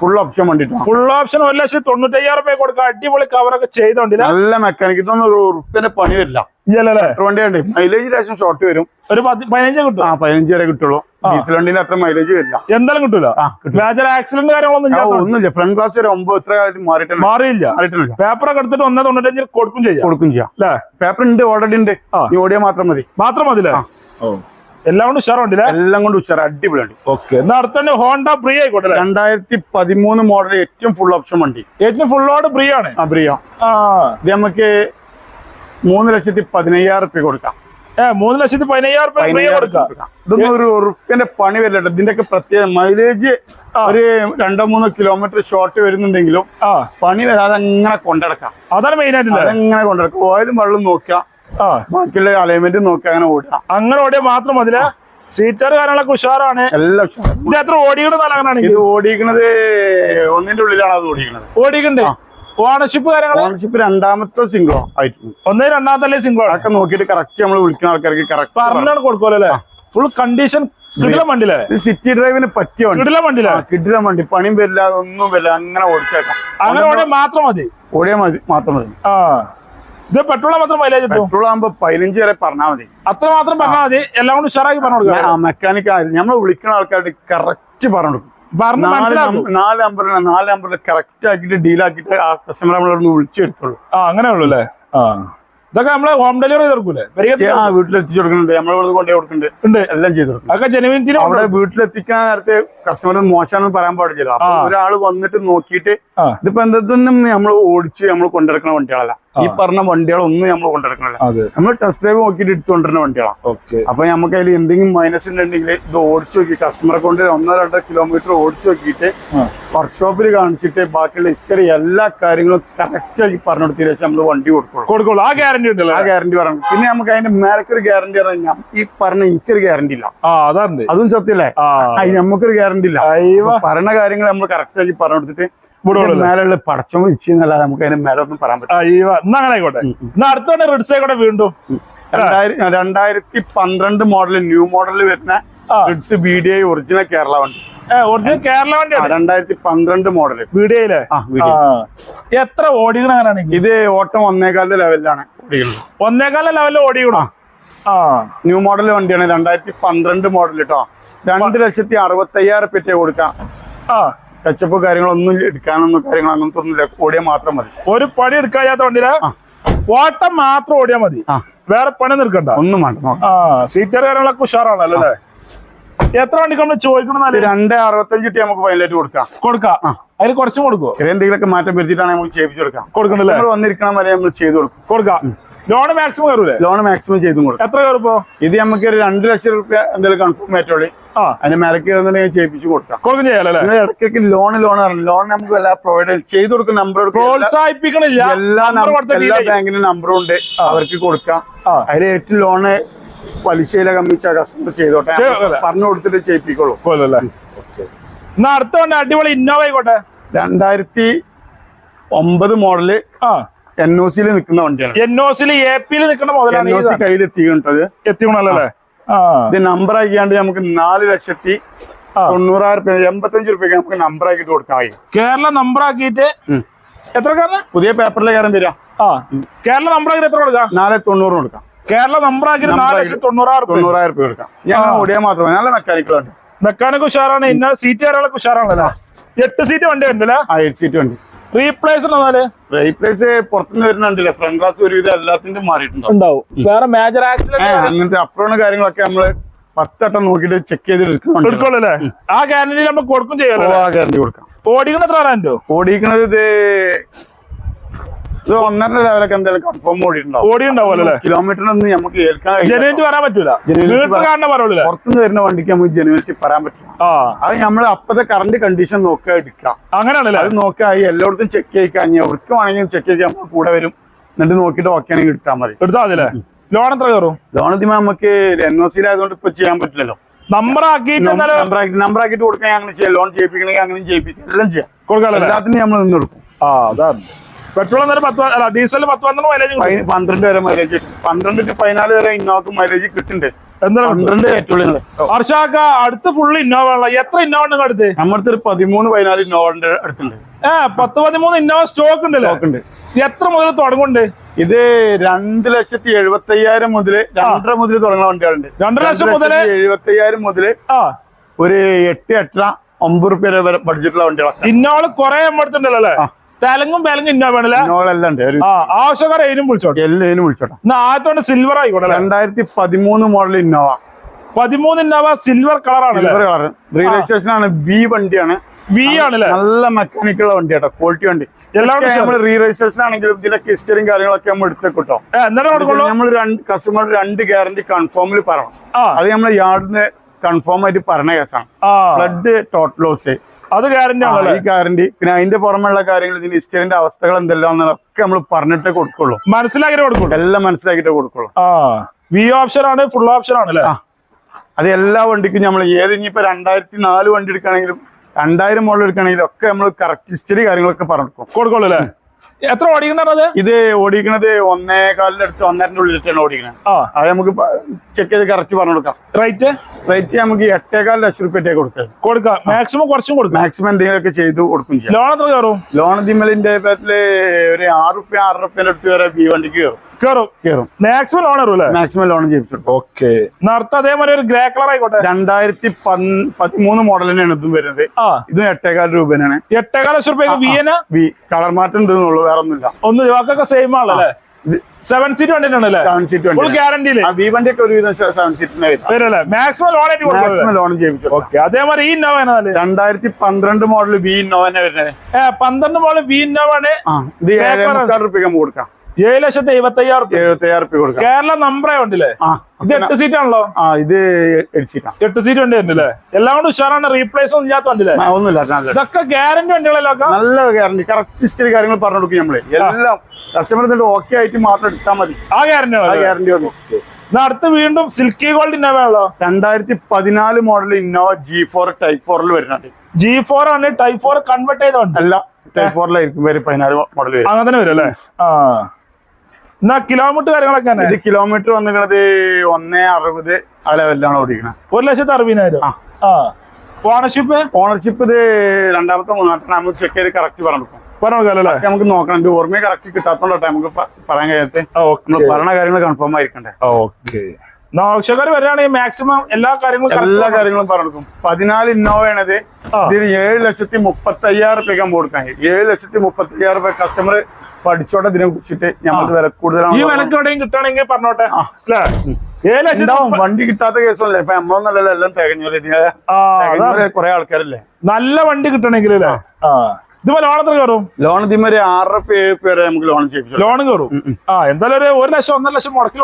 ഫുൾ ഓപ്ഷൻ വേണ്ടിട്ട് ഫുൾ ഓപ്ഷൻ ഒരു ലക്ഷത്തി തൊണ്ണൂറ്റയ്യായിരം രൂപ കൊടുക്കുക അടിപൊളി കവറൊക്കെ ചെയ്തോണ്ടില്ല? നല്ല മെക്കാനിക് ഇതൊന്നും ഒരു ഉറുപ്പിന്റെ പണി വരില്ല വണ്ടിയുണ്ട് മൈലേജ് ലേശം ഷോർട്ട് വരും. ഒരു പതിനഞ്ച് കിട്ടും. ആ പതിനഞ്ച് വരെ കിട്ടുള്ളൂ. ഡീസൽ വണ്ടിന്റെ അത്ര മൈലേജ് വരില്ല. എന്തായാലും കിട്ടൂല. ആക്സിഡന്റ് കാര്യങ്ങളൊന്നും ഒന്നുമില്ല. ഫ്രണ്ട് ക്ലാസ് വരെ ഒമ്പത് ഇത്ര കാലത്ത് മാറിയിട്ട് മാറിയില്ല. മാറിയിട്ടില്ല. പേപ്പറൊക്കെ എടുത്തിട്ട് ഒന്നേ തൊണ്ണൂറ്റഞ്ചിൽ കൊടുക്കും ചെയ്യാം. കൊടുക്കും ചെയ്യാം. അല്ലേ പേപ്പർ ഉണ്ട് ഓൾറെഡി ഉണ്ട്. ഓടിയാൽ മാത്രം മതി. മാത്രം മതില്ലേ എല്ലാം കൊണ്ട് ഉഷാറുണ്ടല്ലേ? എല്ലാം കൊണ്ട് ഉഷാർ അടിപൊളിയുണ്ട്. ഓക്കെ എന്നാ അടുത്ത ഹോണ്ട ഫ്രീ ആയിക്കോട്ടെ രണ്ടായിരത്തി പതിമൂന്ന് മോഡൽ ഏറ്റവും ഫുൾ ഓപ്ഷൻ വണ്ടി. ഏറ്റവും ഫുൾ ഫുള്ളോട് ഫ്രീ ആണ്. ആ പ്രിയ ആ. ഇത് നമുക്ക് മൂന്ന് ലക്ഷത്തി പതിനയ്യായിരം റുപ്യ കൊടുക്കാം. മൂന്ന് ലക്ഷത്തി പതിനയ്യായിരം പ്രിയ പതിനയ്യായിരം കൊടുക്കാം. ഇതൊന്നും ഒരു ഉറുപ്പിന്റെ പണി വരില്ല ഇതിന്റെ ഒക്കെ പ്രത്യേക മൈലേജ് ഒരു രണ്ടോ മൂന്നോ കിലോമീറ്റർ ഷോർട്ട് വരുന്നുണ്ടെങ്കിലും പണി വരാതെ അങ്ങനെ കൊണ്ടടക്കാം. അതാണ് മെയിൻ ആയിട്ട് അതെങ്ങനെ കൊണ്ടടക്കാം. ഓയിലും വെള്ളം നോക്കുക ആ ബാക്കിയുള്ള അലൈൻമെന്റ് നോക്കി അങ്ങനെ ഓടുക. അങ്ങനെ ഓടിയാൽ മാത്രം മതി സീറ്റർ കാര്യങ്ങളൊക്കെ ഉഷാറാണ്. എല്ലാം. ഇത് എത്ര ഓടിക്കണം നല്ല ഇത്? ഓടിക്കണത് ഒന്നിന്റെ ഉള്ളിലാണ് അത് ഓടിക്കണത്. ഓടിക്കണ്ട്. ഓണർഷിപ്പ് കാര്യങ്ങൾ ഓണർഷിപ്പ് രണ്ടാമത്തെ സിംഗിളോ ആയിട്ടുണ്ട്. ഒന്ന് രണ്ടാമത്തെ സിംഗിളോ അതൊക്കെ നോക്കിയിട്ട് കറക്റ്റ് നമ്മൾ വിളിക്കുന്ന ആൾക്കാർക്ക് കറക്റ്റ് പറഞ്ഞാണ് കൊടുക്കുമല്ലോ ഫുൾ കണ്ടീഷൻ സിറ്റി ഡ്രൈവിന് പറ്റിയ വണ്ടി. കിടില വണ്ടിയില്ലേ വണ്ടി. പണിയും വരില്ല ഒന്നും വരില്ല അങ്ങനെ ഓടിച്ചേക്കാം. അങ്ങനെ ഓടിയാൽ മാത്രം മതി. ഓടിയാൽ മതി മാത്രം മതി. ആ. ഇത് പെട്രോൾ മാത്രം മൈലേജ് പെട്രോൾ ആകുമ്പോ പതിനഞ്ച് വരെ പറഞ്ഞാൽ മതി. അത്ര മാത്രം പറഞ്ഞാൽ മതി. എല്ലാം കൊണ്ട് ഉഷാറാക്കി പറഞ്ഞു കൊടുക്കാം. മെക്കാനിക് നമ്മൾ വിളിക്കുന്ന ആൾക്കാരുടെ കറക്റ്റ് പറഞ്ഞു കൊടുക്കും. നാല് നമ്പറിന് നാല് നമ്പറിൽ കറക്റ്റ് ആക്കിയിട്ട് ഡീലാക്കിയിട്ട് ആ കസ്റ്റമർ നമ്മളോട് വിളിച്ചു എടുത്തുള്ളൂ ആ അങ്ങനെ ഉള്ളു അല്ലേ? ആ. ഇതൊക്കെ നമ്മൾ ഹോം ഡെലിവറി ആ വീട്ടിലെത്തിച്ചു കൊടുക്കുന്നുണ്ട്. നമ്മളിവിടെ കൊണ്ടേ കൊടുക്കുന്നുണ്ട്. എല്ലാം ചെയ്തു കൊടുക്കും. അവിടെ വീട്ടിലെത്തിക്കാൻ നേരത്തെ കസ്റ്റമർ മോശമാണെന്ന് പറയാൻ പാടില്ല അപ്പൊ. ഒരാൾ വന്നിട്ട് നോക്കിയിട്ട് ഇതിപ്പോ എന്തൊന്നും നമ്മൾ ഓടിച്ച് നമ്മൾ കൊണ്ടിറക്കുന്ന വണ്ടികളല്ല. ഈ പറഞ്ഞ വണ്ടികളൊന്നും നമ്മൾ കൊണ്ടിറക്കണല്ല നമ്മൾ ടെസ്റ്റ് ഡ്രൈവ് നോക്കിയിട്ട് എടുത്തുകൊണ്ടിരുന്ന വണ്ടികളാണ് ഓക്കെ. അപ്പൊ നമുക്ക് അതിൽ എന്തെങ്കിലും മൈനസ് ഉണ്ടെങ്കിൽ ഇത് ഓടിച്ചു നോക്കി കസ്റ്റമറെ കൊണ്ട് ഒന്നോ രണ്ടോ കിലോമീറ്റർ ഓടിച്ചു നോക്കിയിട്ട്. വർക്ക്ഷോപ്പിൽ കാണിച്ചിട്ട് ബാക്കിയുള്ള ഹിസ്റ്ററി എല്ലാ കാര്യങ്ങളും കറക്റ്റ് ആക്കി പറഞ്ഞു കൊടുത്തതിന് ശേഷം നമ്മൾ വണ്ടി കൊടുക്കുള്ളൂ. ആ ഗ്യാരണ്ടി ഉണ്ടല്ലോ ആ ഗ്യാരണ്ടി പറഞ്ഞു. പിന്നെ നമുക്ക് അതിന്റെ മേലക്കൊരു ഗ്യാരണ്ടി പറഞ്ഞാൽ ഈ പറഞ്ഞ എനിക്കൊരു ഗ്യാരണ്ടി ഇല്ല. അതും സത്യല്ലേ? നമുക്കൊരു ഗ്യാരണ്ടി അപ്പൊ പറയുന്ന കാര്യങ്ങൾ നമ്മൾ കറക്റ്റ് ആക്കി പറഞ്ഞു കൊടുത്തിട്ട് മേലുള്ള പടച്ചോ വെച്ചെന്നല്ലാതെ നമുക്ക് അതിന് മേലെ ഒന്നും പറയാൻ എന്നാ അങ്ങനെ ആയിക്കോട്ടെ. അടുത്തോടെ റിഡ്സ് ആയിക്കോട്ടെ വീണ്ടും. രണ്ടായിരം രണ്ടായിരത്തി പന്ത്രണ്ട് മോഡൽ ന്യൂ മോഡൽ വരുന്ന. Ritz B D I original Kerala വണ്ടി. ഒറിജിനൽ കേരള വണ്ടിയാണ് രണ്ടായിരത്തി പന്ത്രണ്ട് മോഡൽ ബി ഡി ഐ എത്ര ഓടിക്കണം അങ്ങനെയാണെങ്കിൽ ഇത് ഓട്ടം ഒന്നേകാലിന്റെ ലെവലിലാണ് ഒന്നേകാല ലെവലിൽ ഓടിക്കണം? ആ. ന്യൂ മോഡൽ വണ്ടിയാണ് രണ്ടായിരത്തി പന്ത്രണ്ട് മോഡൽ കേട്ടോ രണ്ട് ലക്ഷത്തി അറുപത്തി അയ്യായിരം പെറ്റേ കൊടുക്കാം. ആ. ടച്ചപ്പ് കാര്യങ്ങളൊന്നും എടുക്കാനൊന്നും കാര്യങ്ങൾ അങ്ങനത്തെ ഒന്നുമില്ല ഓടിയാൽ മാത്രം മതി. ഒരു പണി എടുക്കാത്ത വണ്ടിയില ഓട്ടം മാത്രം ഓടിയാൽ മതി. വേറെ പണി നിൽക്കണ്ട ഒന്നും വേണ്ട ആ സീറ്റർ കാര്യങ്ങളൊക്കെ ഉഷാറാണല്ലോ അല്ലേ? എത്ര വണ്ടിക്ക് നമ്മൾ ചോദിക്കണം രണ്ട് അറുപത്തഞ്ച് ടി നമുക്ക് ഫൈനലായിട്ട് കൊടുക്കാം. കൊടുക്കാം. അതിൽ കുറച്ചും കൊടുക്കുവോ? ചെറിയ എന്തെങ്കിലുമൊക്കെ മാറ്റം വരുത്തിയിട്ടാണ് നമുക്ക് ചെയ്യിപ്പിച്ചു കൊടുക്കാം. കൊടുക്കണ്ടല്ലോ? നമ്മൾ വന്നിരിക്കണം വരെ നമ്മൾ ചെയ്ത് കൊടുക്കും. കൊടുക്കാം. ലോൺ മാക്സിമം കയറൂലേ? ലോൺ മാക്സിമം ചെയ്തും കൊടുക്കും. എത്ര കയറിപ്പോ? ഇത് നമുക്ക് ഒരു രണ്ട് ലക്ഷം റുപ്യ എന്തെങ്കിലും കൺഫേം ആയിട്ടുള്ളൂ അതിന് മേലക്ക് തന്നെ ചെയ്യിപ്പിച്ചു കൊടുക്കാം. കൊടുക്കും ഇടയ്ക്കൊക്കെ ലോൺ ലോൺ ലോൺ നമുക്ക് എല്ലാ പ്രൊവൈഡ് ചെയ്ത് കൊടുക്കുന്ന നമ്പർ പ്രോത്സാഹിപ്പിക്കണില്ല. എല്ലാ എല്ലാ. ബാങ്കിന്റെ നമ്പറും ഉണ്ട്. അവർക്ക് കൊടുക്കാം. അതിൽ ഏറ്റവും ലോണ് പലിശയിലെ കമ്മിച്ച കസ്റ്റമർ ചെയ്തോട്ടെ. പറഞ്ഞു കൊടുത്തിട്ട് ചെയ്യിപ്പിക്കുള്ളൂ പോലല്ലേ എന്നാ അടുത്ത വണ്ടി അടിപൊളി ഇന്നോവ ആയിക്കോട്ടെ. രണ്ടായിരത്തി ഒമ്പത് മോഡൽ എൻ ഒ സിയിൽ നിൽക്കുന്ന വണ്ടിയാണ്. എൻ ഒ സിയിൽ എ പിയിൽ നിൽക്കുന്ന എൻ മുതലാണ് ഒ സി കയ്യിൽ എത്തിക്കുന്നത് എത്തിക്കണല്ലേ ഇത് നമ്പർ ആക്കിയാണ്ട് നമുക്ക് നാല് ലക്ഷത്തി. തൊണ്ണൂറായിരം എൺപത്തഞ്ച് റുപ്യക്ക് നമുക്ക് നമ്പർ ആക്കിയിട്ട് കൊടുക്കാൻ കഴിയും. കേരള നമ്പർ ആക്കിയിട്ട് എത്ര കാരണം പുതിയ പേപ്പറിലെ കയറാൻ വരിക ആ. കേരള നമ്പർ ആക്കിയിട്ട് എത്ര കൊടുക്കാം? നാല് തൊണ്ണൂറിന് കൊടുക്കാം. കേരള നമ്പർ ആക്കിയിട്ട് Number നാല് ലക്ഷത്തി തൊണ്ണൂറായിരം തൊണ്ണൂറായിരം രൂപ കൊടുക്കാം. ഞാൻ ഓടിയാൽ മാത്രമേ നല്ല മെക്കാനിക്കലുണ്ട് മെക്കാനിക് ഉഷാറാണ്. ഇന്ന സീറ്റ് കാര്യങ്ങളൊക്കെ ഉഷാറാണല്ലോ എട്ട് സീറ്റ് വണ്ടി ഉണ്ടല്ലേ ആ എട്ട് സീറ്റ് വണ്ടി. റീപ്ലേസ് റീപ്ലേസ് പുറത്തുനിന്ന് വരുന്നുണ്ടല്ലേ ഫ്രണ്ട് ക്ലാസ് ഒരുവിധം എല്ലാത്തിന്റെ മാറിയിട്ടുണ്ടാവും. വേറെ മേജർ ആക്സിഡന്റ് അങ്ങനത്തെ അപ്രോണ് കാര്യങ്ങളൊക്കെ നമ്മൾ പത്തട്ടം നോക്കിട്ട് ചെക്ക് ചെയ്ത് എടുക്കുള്ളൂ ആ ഗ്യാരണ്ടി നമുക്ക് കൊടുക്കും ചെയ്യാലോ ഗ്യാരണ്ടി കൊടുക്കാം. ഓടിക്കുന്ന എത്ര ഓടിക്കണത് ഇത് ഇത് ഒന്നര ലെവലൊക്കെ എന്തായാലും കൺഫേം ഓടിയിട്ടുണ്ടാവും. ഓടി ഉണ്ടാവുമല്ലോ അല്ലേ? കിലോമീറ്ററിനൊന്നും നമുക്ക് കേൾക്കാൻ കഴിയില്ല. വരാൻ പറ്റൂല. പുറത്തുനിന്ന് വരുന്ന വണ്ടിക്ക് നമുക്ക് ജനുവിറ്റി പറയാൻ പറ്റില്ല. അത് നമ്മൾ അപ്പത്തെ കറണ്ട് കണ്ടീഷൻ നോക്കുക എടുക്കാം അങ്ങനെയാണല്ലോ അത് നോക്കുക എല്ലായിടത്തും ചെക്ക് ചെയ്യിക്കാൻ വേണമെങ്കിലും ചെക്ക് ചെയ്യിക്കാൻ കൂടെ വരും. എന്നിട്ട് നോക്കിയിട്ട് ഓക്കെ ആണെങ്കിൽ എടുത്താൽ മതി. എടുത്താൽ മതില്ലേ ലോൺ എത്ര കയറും? ലോൺ ഇതിമ നമുക്ക് എൻ ഒ സിയിലായതുകൊണ്ട് ഇപ്പൊ ചെയ്യാൻ പറ്റില്ലല്ലോ. നമ്പർ ആക്കിയിട്ട് കൊടുക്കാൻ അങ്ങനെ ചെയ്യാം. ലോൺ ചെയ്യിപ്പിക്കണമെങ്കിൽ അങ്ങനെ ചെയ്യിപ്പിക്കാം. എല്ലാം ചെയ്യാം. എല്ലാത്തിനും നമ്മൾ നിന്ന് കൊടുക്കും ആ അതാണ്. പെട്രോൾ എന്നാലും പത്ത് അല്ല ഡീസൽ പത്ത് പന്ത്രണ്ട് മൈലേജ് പന്ത്രണ്ട് വരെ മൈലേജ് പന്ത്രണ്ട് ടു പതിനാല് വരെ ഇന്നോവക്ക് മൈലേജ് കിട്ടുന്നുണ്ട് എന്തായാലും പന്ത്രണ്ട് ഏറ്റവും ഹർഷാക്ക അടുത്ത് ഫുള്ള് ഇന്നോവ ഉള്ള എത്ര ഇന്നോവ ഉണ്ട് അടുത്ത്? നമ്മുടെ ഒരു പതിമൂന്ന് പതിനാല് ഇന്നോവന്റെ അടുത്തുണ്ട്. ഏ പത്ത് പതിമൂന്ന് ഇന്നോവ സ്റ്റോക്ക് ഉണ്ടല്ലേ സ്റ്റോക്ക് ഉണ്ട്. എത്ര മുതൽ തുടങ്ങുന്നുണ്ട്? ഇത് രണ്ട് ലക്ഷത്തി എഴുപത്തി അയ്യായിരം മുതൽ രണ്ടര മുതൽ തുടങ്ങുന്ന വണ്ടികളുണ്ട്. രണ്ടര ലക്ഷം മുതൽ? എഴുപത്തി അയ്യായിരം മുതൽ ആ. ഒരു എട്ട് എട്ടര ഒമ്പത് റുപ്യ വരെ ബഡ്ജറ്റുള്ള വണ്ടികളാണ് ഇന്നോവ കുറെ എമ്മടുത്തുണ്ടല്ലോ അല്ലേ? ആ. തെലങ്കും വിലങ്ങും ഇന്നോവ ആണല്ലേ ഇന്നോവെല്ലാം ഉണ്ട്. ഒരു ആ ആവശ്യക്കാരെ അതിനും വിളിച്ചോട്ടെ. എല്ലേനും വിളിച്ചോട്ടെ. എന്നാ ആദ്യത്തോടെ സിൽവർ ആയിക്കോട്ടെ? രണ്ടായിരത്തി പതിമൂന്ന് മോഡൽ ഇന്നോവ. പതിമൂന്ന് ഇന്നോവ സിൽവർ കളറാണല്ലേ സിൽവർ കളർ രജിസ്ട്രേഷൻ ആണ് വി വണ്ടിയാണ്. വി ആണല്ലേ? നല്ല മെക്കാനിക്കുള്ള വണ്ടി കേട്ടോ. ക്വാളിറ്റി വണ്ടി. എല്ലാവരും നമ്മൾ റീ രജിസ്ട്രേഷൻ ആണെങ്കിലും ഇതിലൊക്കെ ഹിസ്റ്ററിയും കാര്യങ്ങളൊക്കെ നമ്മൾ എടുത്തേക്കിട്ടോ ഏ, കൊടുക്കുള്ളൂ നമ്മൾ രണ്ട് കസ്റ്റമർ രണ്ട് ഗ്യാരണ്ടി കൺഫേമിൽ പറയണം. ആ. അത് നമ്മൾ യാർഡിന് കൺഫേം ആയിട്ട് പറഞ്ഞ കേസാണ് ആ. ഫ്ലഡ് ടോട്ടൽ ലോസ് അത് ഗ്യാരണ്ടി ആണ് ഈ ഗ്യാരണ്ടി പിന്നെ അതിന്റെ പുറമെയുള്ള കാര്യങ്ങൾ ഇതിന്റെ ഹിസ്റ്ററിന്റെ അവസ്ഥകൾ എന്തെല്ലാം എന്നൊക്കെ നമ്മൾ പറഞ്ഞിട്ടേ കൊടുക്കുള്ളൂ. മനസ്സിലാക്കിയിട്ട് കൊടുക്കുള്ളൂ. എല്ലാം മനസ്സിലാക്കിയിട്ടേ കൊടുക്കുള്ളൂ. ആ വി ഓപ്ഷൻ ആണ് ഫുൾ ഓപ്ഷൻ ആണ് അല്ലേ? അത് എല്ലാ വണ്ടിക്കും നമ്മൾ ഏത് ഇനിയിപ്പോ രണ്ടായിരത്തി നാല് വണ്ടി എടുക്കുകയാണെങ്കിലും രണ്ടായിരം മോഡൽ എടുക്കുകയാണെങ്കിലും ഒക്കെ നമ്മൾ കറക്റ്റ് ഹിസ്റ്ററി കാര്യങ്ങളൊക്കെ പറഞ്ഞു കൊടുക്കും. കൊടുക്കുള്ളൂ അല്ലേ? എത്ര ഓടിക്കണത് ഇത് ഓടിക്കണത് ഒന്നേ കാലിന്റെ അടുത്ത് ഒന്നരന്റെ ഉള്ളിലിട്ടാണ് ഓടിക്കണത് ആ. അത് നമുക്ക് ചെക്ക് ചെയ്ത് കറക്റ്റ് പറഞ്ഞു കൊടുക്കാം. റേറ്റ് റേറ്റ് നമുക്ക് എട്ടേകാൽ ലക്ഷം റുപ്യ കൊടുക്കാം കൊടുക്കാം. മാക്സിമം കുറച്ചും കൊടുക്കും. മാക്സിമം എന്തെങ്കിലുമൊക്കെ ചെയ്ത് കൊടുക്കും ലോൺ എത്ര കയറും? ലോൺ ദിമ്മലിന്റെ പേരിൽ ഒരു ആറ് റുപ്യ ആറ് റുപ്യന്റെ അടുത്ത് വരെ ഈ വണ്ടിക്ക് കയറും. കയറും കയറും മാക്സിമം ലോൺ കയറും അല്ലേ മാക്സിമം ലോൺ ചെയ്യിപ്പിച്ചു ഓക്കെ നടത്ത അതേപോലെ ഒരു ഗ്രേ കളർ ആയിക്കോട്ടെ. രണ്ടായിരത്തി പതിമൂന്ന് മോഡൽ തന്നെയാണ് ഇതും വരുന്നത്. ഇതും എട്ടേകാൽ രൂപനാണ് എട്ടേകാൽ ലക്ഷം രൂപ വി എന വി കളർ മാറ്റം ഉണ്ടെന്നുള്ളൂ വേറെ ഒന്നുമില്ല ഒന്ന് ഇവാക്കൊക്കെ സെയിം ആണല്ലേ? സെവൻ സീറ്റ് വണ്ടി ആണല്ലേ സെവൻ സീറ്റ് വണ്ടി ഗ്യാരണ്ടിയിൽ ആ വി വണ്ടി ഒക്കെ ഒരുവിധം സെവൻ സീറ്റിനെ വരും മാക്സിമം ലോൺ ആയിട്ട് മാക്സിമം ലോൺ ചെയ്യിപ്പിച്ചു ഓക്കെ അതേമാതിരി ഈ ഇന്നോവ രണ്ടായിരത്തി പന്ത്രണ്ട് മോഡൽ വി ഇന്നോവ വരുന്നത്. പന്ത്രണ്ട് മോഡൽ വി ഇന്നോവ ആണ്. ഇത് ഏഴ് മുക്കാൽ റുപ്യ നമുക്ക് കൊടുക്കാം. ഏഴ് ലക്ഷത്തി എഴുപത്തി അയ്യായിരം റുപ്യ കൊടുക്കാം. കേരള നമ്പറേ ഉണ്ടല്ലേ ഇത് എട്ട് സീറ്റ് ആണല്ലോ? ആ ഇത് സീറ്റ് എട്ട് സീറ്റ് വണ്ടി ഉണ്ടല്ലേ എല്ലാം കൊണ്ട് ഉഷാറാണ് റീപ്ലേസ് ഒന്നും ഇല്ലാത്ത വണ്ടില്ലേ ഒന്നുമില്ല ഇതൊക്കെ ഗ്യാരണ്ടി വണ്ടികളല്ലോ നല്ല ഗ്യാരണ്ടി കറക്റ്റ് ഹിസ്റ്ററി കാര്യങ്ങൾ പറഞ്ഞു കൊടുക്കും നമ്മൾ. എല്ലാം കസ്റ്റമർ ഇതിന്റെ ഓക്കെ ആയിട്ട് മാത്രം എടുത്താൽ മതി. ആ ഗ്യാരണ്ടി ആ ഗ്യാരണ്ടി വന്നു. അടുത്ത് വീണ്ടും സിൽക്കി ഗോൾഡ് ഇന്നോവ ആണല്ലോ? രണ്ടായിരത്തി പതിനാല് model Innova G four type ഫോറിൽ വരുന്നുണ്ട് ജി ഫോർ ആണ് ടൈപ്പ് ഫോർ കൺവേർട്ട് ചെയ്തോണ്ട് അല്ല ടൈപ്പ് ഫോറിലായിരിക്കും വരും പതിനാല് മോഡൽ വരും. അങ്ങനെ വരും അല്ലേ? ആ. എന്നാ കിലോമീറ്റർ കാര്യങ്ങളൊക്കെ ഇത് കിലോമീറ്റർ വന്നിരിക്കണത് ഒന്നേ അറുപത് ആ ലെവലിലാണ് ഓടിക്കുന്നത് ഒരു ലക്ഷത്തി അറുപതിനായിരം? ആ. ഓണർഷിപ്പ് ഓണർഷിപ്പ് ഇത് രണ്ടാമത്തെ മൂന്നാമത്തെ നമ്മൾ ചെക്ക് ചെയ്ത് കറക്റ്റ് പറഞ്ഞു നമുക്ക് നോക്കണം. എന്റെ ഓർമ്മയെ കറക്റ്റ് കിട്ടാത്തോണ്ടെ നമുക്ക് പറയാൻ കഴിയാത്ത. പറഞ്ഞ കാര്യങ്ങൾ കൺഫേം ആയിരിക്കണ്ടേ? ഓക്കെ. ആവശ്യക്കാർ വരികയാണെങ്കിൽ മാക്സിമം എല്ലാ കാര്യങ്ങളും എല്ലാ കാര്യങ്ങളും പറഞ്ഞു പതിനാല് ഇന്നോവയാണത് ആണത്. ഇതിന് ഏഴ് ലക്ഷത്തി മുപ്പത്തി അയ്യായിരം റുപ്യക്ക് കൊടുക്കാൻ ഏഴ് ലക്ഷത്തി മുപ്പത്തി അയ്യായിരം റുപ്യ കസ്റ്റമർ പഠിച്ചോട്ടെ ഇതിനെ കുറിച്ചിട്ട് ഞമ്മക്ക് വില ഈ കൂടുതലാണ് വിലക്ക് എവിടെയും കിട്ടുകയാണെങ്കിൽ പറഞ്ഞോട്ടെ. അല്ലേ? ഉണ്ടാവും വണ്ടി കിട്ടാത്ത കേസല്ലേ ഇപ്പൊ നമ്മളൊന്നല്ലല്ലോ എല്ലാം തികഞ്ഞോലെ കൊറേ ആൾക്കാരല്ലേ? നല്ല വണ്ടി കിട്ടണമെങ്കിൽ അല്ലേ? ആ. ഇതുപോലെ ലോൺ എത്ര കയറും? ലോൺ ഇതിമൊരു ആറ് റുപ്യ ഏഴ് പേരെ നമുക്ക് ലോൺ ചെയ്യിപ്പിച്ചു ലോൺ കയറും? ആ എന്തായാലും ഒരു ഒരു ലക്ഷം ഒന്നര ലക്ഷം മുടക്കി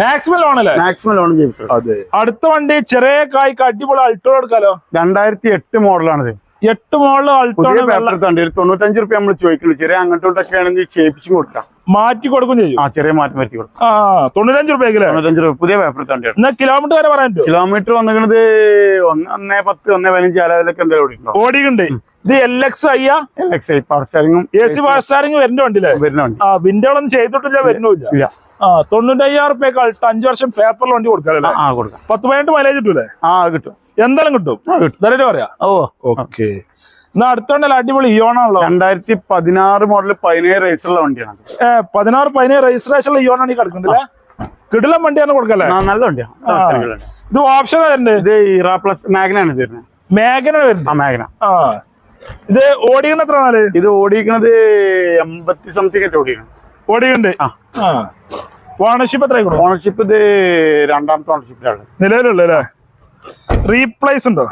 മാക്സിമം ലോൺ അല്ലേ? മാക്സിമം ലോൺ ചെയ്യിപ്പിച്ചു അതെ. അടുത്ത വണ്ടി ചെറിയ കായ്ക്ക് അടിപൊളി അൾട്ടോ എടുക്കാലോ? രണ്ടായിരത്തി എട്ട് മോഡലാണിത് എട്ട് മോളിൽ അൾട്ടോ പുതിയ പേപ്പർ തണ്ടി ഒരു തൊണ്ണൂറ്റഞ്ച് റുപ്യ നമ്മൾ ചെറിയ ആണെങ്കിൽ കൊടുക്കാം. മാറ്റി കൊടുക്കും ചെയ്യും. ആ ചെറിയ മാറ്റി കൊടുക്കും. ആ തൊണ്ണൂറ്റഞ്ച് റുപ്യക്കല്ലേ തൊണ്ണൂറ്റഞ്ച് രൂപ പുതിയ പേപ്പർ തണ്ടിയാണ് എന്നാ കിലോമീറ്റർ വരെ പറയാൻ കിലോമീറ്റർ വന്നിട്ട് ഒന്ന് പത്ത് ഒന്നേ പതിനഞ്ച് അലവിലൊക്കെ എന്തായാലും ഓടിയിട്ടുണ്ടോ? ഓടിയുണ്ട് ഇത് എൽ എക്സ് അയ്യ L X I power A C steering ആ വിൻഡോകളൊന്നും ചെയ്തിട്ടില്ല വരുന്നില്ല ആ തൊണ്ണൂറ്റയ്യായിരം റുപ്യക്ക് അഞ്ചു വർഷം പേപ്പറിൽ വണ്ടി കൊടുക്കാല്ലേ ആ കൊടുക്കാം. പത്ത് പതിനെട്ട് മൈലേജ് കിട്ടൂലേ? ആ കിട്ടും. എന്തായാലും കിട്ടും? ആ പറയാ. Oh okay. എന്നാ അടുത്തോണ്ടല്ലോ അടിപൊളി ഇയോണാണല്ലോ രണ്ടായിരത്തി പതിനാറ് മോഡൽ പതിനേഴ് റേസുള്ള വണ്ടിയാണ്. ഏ പതിനാറ് പതിനേഴ് രജിസ്ട്രേഷനുള്ള ഇയോണാണ് ഈ കിടക്കുന്നുണ്ടല്ലേ? കിടിലം വണ്ടിയാണ് കൊടുക്കല്ലേ? നല്ല വണ്ടിയാണ് ഇത് ഓപ്ഷൻ വരുന്നത് ഇത് ഇറ പ്ലസ് മാഗ്ന ആണ് ഇത് വരുന്നത് മേഘന വരുന്നത് ആ മാഗ്ന ആ. ഇത് ഓടിക്കണ എത്ര നാല് ഇത് ഓടിക്കണത് എൺപത്തി സംതിങ് ആയിട്ട് ഓടിക്കണം. ഓടിയുണ്ട് ഓണർഷിപ്പ് എത്ര ഓണർഷിപ്പ് ഇത് രണ്ടാമത്തെ ഓണർഷിപ്പിലാണ് നിലവിലുള്ള റീപ്ലേസ് ഉണ്ടോ?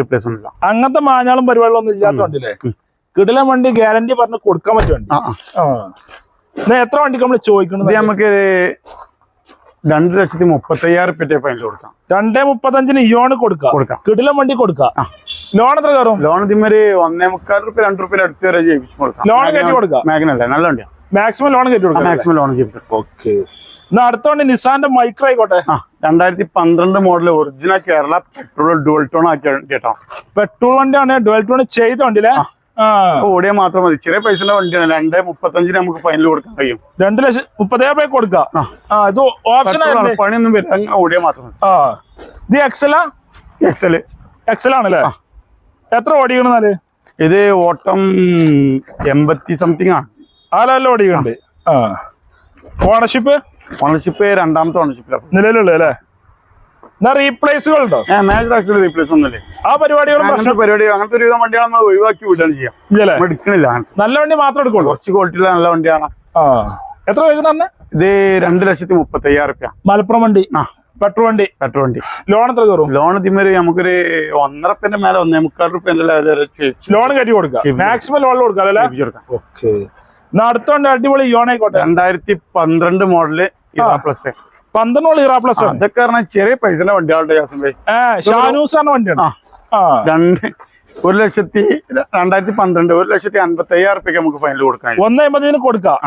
റീപ്ലേസ് ഉണ്ടല്ലോ അങ്ങനത്തെ മാഞ്ഞാളും പരിപാടികളൊന്നും ഇല്ലാത്ത വണ്ടിയില്ലേ? കിടില വണ്ടി ഗ്യാരണ്ടി പറഞ്ഞ് കൊടുക്കാൻ പറ്റും വണ്ടി. എത്ര വണ്ടിക്ക് നമ്മൾ ചോദിക്കുന്നത്? നമുക്ക് രണ്ട് ലക്ഷത്തി മുപ്പത്തി അയ്യായിരം റുപ്യ ഫൈനൽ കൊടുക്കാം. രണ്ടേ മുപ്പത്തഞ്ചിന് ഇയോണ് കൊടുക്കാം. കൊടുക്കാം. കിടിലം വണ്ടി കൊടുക്കാം. ലോൺ എത്ര കയറും? ലോൺ ഇതിമൊരു ഒന്നേ മുക്കാൽ റുപ്യ രണ്ട് റുപ്യ അടുത്ത് വരെ ജയിപ്പിച്ചു കൊടുക്കാം. ലോൺ കയറ്റി കൊടുക്കാം. മേഖല അല്ലേ നല്ല വണ്ടിയാണ് മാക്സിമം ലോൺ കയറ്റി കൊടുക്കാം മാക്സിമം ലോൺ ഓക്കെ എന്നാ അടുത്തോണ്ട് നിസാന്റെ മൈക്രോ ആയിക്കോട്ടെ. രണ്ടായിരത്തി പന്ത്രണ്ട് model original Kerala petrol dual tone ആക്കി കേട്ടോ. പെട്രോൾ വണ്ടിയാണ് ഡുവൽ ടോൺ ചെയ്ത വണ്ടിയില്ലേ ഓടിയ മാത്രം മതി. ചെറിയ പൈസ വണ്ടിയാണ്. രണ്ടേ മുപ്പത്തഞ്ചിന് നമുക്ക് ഫൈനൽ കൊടുക്കാൻ കഴിയും. രണ്ട് ലക്ഷം മുപ്പത്തേഴ് രൂപ കൊടുക്കാം? ഇത് ഓപ്ഷൻ. പണിയൊന്നും വരില്ല. ഓടിയ മാത്രം ഇത് എക്സലാ എക്സൽ എക്സൽ ആണല്ലേ? എത്ര ഓടിക്കണെന്നാൽ ഇത് ഓട്ടം എൺപത്തി സംതിങ് ആണ്. ആ ലെവലിൽ ഉണ്ട് ആ. ഓണർഷിപ്പ് ഓണർഷിപ്പ് രണ്ടാമത്തെ ഓണർഷിപ്പ് നിലവിലുള്ള അല്ലേ? എന്നാ റീപ്ലേസുകൾ ഉണ്ടോ? മേജർ ആക്സിഡന്റ് റീപ്ലേസ് ഒന്നുമില്ലേ ആ പരിപാടികളും അങ്ങനത്തെ പരിപാടി അങ്ങനത്തെ ഒരുവിധം വണ്ടികൾ നമ്മൾ ഒഴിവാക്കി വിടുകയാണ് ചെയ്യാം. ഇല്ലല്ലേ നമ്മൾ എടുക്കണില്ല നല്ല വണ്ടി മാത്രം എടുക്കുള്ളൂ? കുറച്ച് ക്വാളിറ്റിയുള്ള നല്ല വണ്ടിയാണ്. ആ. എത്ര ചോദിക്കുന്ന തന്നെ ഇത് രണ്ട് ലക്ഷത്തി മുപ്പത്തി അയ്യായിരം റുപ്യ. മലപ്പുറം വണ്ടി? ആ. പെട്രോൾ വണ്ടി? പെട്രോൾ വണ്ടി. ലോൺ എത്ര കയറും? ലോൺ ഇതിമൊരു നമുക്കൊരു ഒന്നര റുപ്യന്റെ മേലെ ഒന്നേ മുക്കാൽ റുപ്യന്റെ ലോൺ കയറ്റി കൊടുക്കാം. മാക്സിമം ലോൺ കൊടുക്കാം അല്ലേ? കൊടുക്കാം. ഓക്കെ എന്നാ അടുത്ത വണ്ടി അടിപൊളി യോണായിക്കോട്ടെ രണ്ടായിരത്തി പന്ത്രണ്ട് മോഡൽ പ്ലസ് പന്ത്രണ്ടോളം ഇറാ പ്ലസ് പറഞ്ഞാൽ ചെറിയ പൈസ വണ്ടികളുടെ ഏ ഷാനൂസ് പറഞ്ഞ വണ്ടിയാണ്. രണ്ട് ഒരു ലക്ഷത്തി രണ്ടായിരത്തി പന്ത്രണ്ട് ഒരു ലക്ഷത്തി അൻപത്തി അയ്യായിരം റുപ്യക്ക് നമുക്ക് ഫൈനൽ കൊടുക്കാം. ഒന്ന് എൺപതിന് കൊടുക്കാം?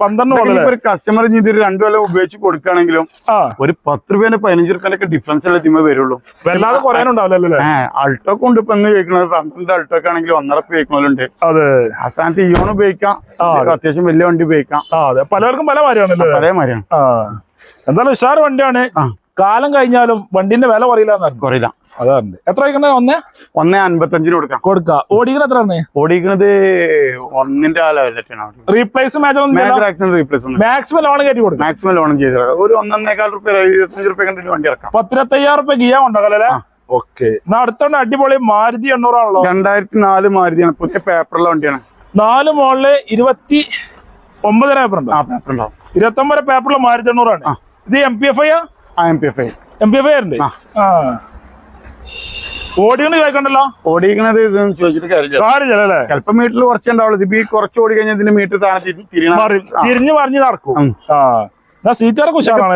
പന്ത്രണ്ട് ഒരു കസ്റ്റമർ ഇനി ഇത് രണ്ടു കൊല്ലം ഉപയോഗിച്ച് കൊടുക്കുകയാണെങ്കിലും ഒരു പത്ത് രൂപേന്റെ പതിനഞ്ച് ഒക്കെ ഡിഫറൻസ് അല്ലേ ഇതിമേ വരുള്ളൂ. വല്ലാതെ കുറയാനുണ്ടാവില്ല അല്ലേ? ഏഹ് അൾട്ടോ കൊണ്ട് ഇപ്പൊ എന്ന് ഉപയോഗിക്കുന്നത് പന്ത്രണ്ട് അൾട്ടോ ഒക്കെ ആണെങ്കിൽ ഒന്നര ഉപയോഗിക്കുന്നവരുണ്ട് അതെ. ആ സ്ഥാനത്ത് ഇയോൺ ഉപയോഗിക്കാം. അത്യാവശ്യം വലിയ വണ്ടി ഉപയോഗിക്കാം. പലർക്കും പല മാറിയാണ് പല ആ. എന്തായാലും ഉഷാർ വണ്ടിയാണ്. കാലം കഴിഞ്ഞാലും വണ്ടിന്റെ വില കുറയില്ല അതാണ് എത്ര വയ്ക്കണേ ഒന്നേ? ഒന്നേ അൻപത്തഞ്ചിന് കൊടുക്കാം. കൊടുക്കാം. ഒന്നിന്റെ റീപ്ലേസ് മാക്സിമം ലോൺ കയറ്റി മാക്സിമം ചെയ്ത്. ഒരു ഒന്നേകാൽ റുപ്യ ഇരുപത്തഞ്ച് റുപ്യ കണ്ടിട്ട് വണ്ടി ഇറക്കാം. പത്തിരത്തയ്യായിരം റുപ്യ ഗിയ ഉണ്ടാകല്ലേ. ഓക്കെ അടുത്തോണ്ട് അടിപൊളി മാരുതി എണ്ണൂറാണല്ലോ. രണ്ടായിരത്തി നാല് മാരുതിയാണ്. പുതിയ പേപ്പറുള്ള വണ്ടിയാണ്. നാല് മോളിൽ ഇരുപത്തി ഒമ്പതര പേപ്പർ ഉണ്ടോ? ഇരുപത്തി ഒമ്പത് പേപ്പറുള്ള മാരുതി എണ്ണൂറാണ്. ഇത് എം പി എഫ് ഐ ആ? M P F M P F ഉണ്ട് ഓടിയോണ്ട് ചോദിക്കണ്ടല്ലോ ഓടിക്കണത് ഇതൊന്നും ചോദിച്ചിട്ട് കാര്യമില്ല. കാര്യമില്ല അല്ലേ? ചിലപ്പോ മീറ്ററിൽ കുറച്ചേ ഉണ്ടാവുള്ളൂ ഇപ്പൊ ഈ കുറച്ച് ഓടി കഴിഞ്ഞാൽ ഇതിന്റെ മീറ്റർ താഴെ. തിരിഞ്ഞു പറഞ്ഞ് നടക്കും?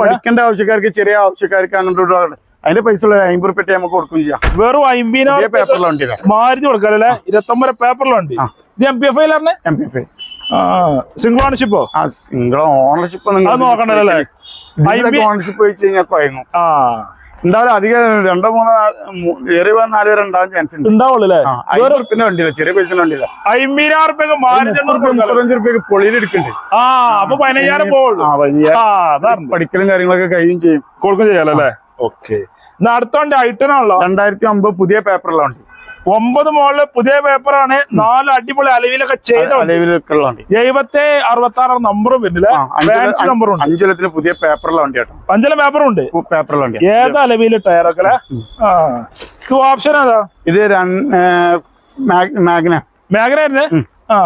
പഠിക്കേണ്ട ആവശ്യക്കാർക്ക് ചെറിയ ആവശ്യക്കാർക്ക് അങ്ങോട്ട് ഇങ്ങോട്ട് അതിന്റെ പൈസ അമ്പത് റുപ്യ നമുക്ക് കൊടുക്കും ചെയ്യാം. വെറും അമ്പതിനായിരം പേപ്പറിലെ വണ്ടി മാരുതി കൊടുക്കാല്ലേ ഇരുപത്തൊമ്പത് പേപ്പറിലുണ്ട്. ഇത് M P F I M P F I single ഓണർഷിപ്പോ ആ. നിങ്ങളെ ഓണർഷിപ്പ് നിങ്ങൾ നോക്കണ്ടല്ലോ വെച്ച് കഴിഞ്ഞാൽ കുഴങ്ങും എന്തായാലും അധികം രണ്ടോ മൂന്നോ വന്ന നാല് പേര് ഉണ്ടാവാൻ ചാൻസ് ഉണ്ട്. ഉണ്ടാവുള്ളൂ റുപ്യന്റെ വണ്ടിയില്ല ചെറിയ പൈസ വണ്ടിയില്ല. അമ്പതിനായിരം റുപ്യൊക്കെ മാരുതി എണ്ണൂറ് കൊടുക്കാം മുപ്പത്തഞ്ച് റുപ്യക്ക് പൊളിയിൽ എടുക്കണ്ട് ആ അപ്പൊ പതിനയ്യായിരം പഠിക്കലും കാര്യങ്ങളൊക്കെ കഴിയും ചെയ്യും. കൊടുക്കും ചെയ്യാലോ അല്ലേ? ഓക്കെ. അടുത്ത വണ്ടി ഐട്ടനാണല്ലോ രണ്ടായിരത്തി ഒമ്പത് പുതിയ പേപ്പറുള്ള വണ്ടി. ഒമ്പത് മോളിൽ പുതിയ പേപ്പറാണ് നാല് അടിപൊളി അലവിലൊക്കെ ചെയ്ത എഴുപത്തി അറുപത്തി ആറ് നമ്പറും വരുന്നില്ല? നമ്പറും അഞ്ചുലത്തിന് പുതിയ പേപ്പറിലെ വണ്ടി കേട്ടോ അഞ്ചല പേപ്പറും ഉണ്ട്. പേപ്പറിലെ വണ്ടി ഏത് അലവിൽ ടയറൊക്കെ ഇത് ഓപ്ഷൻ ഏതാ? ഇത് മാഗ്ന. മാഗ്ന മേഖല ആ.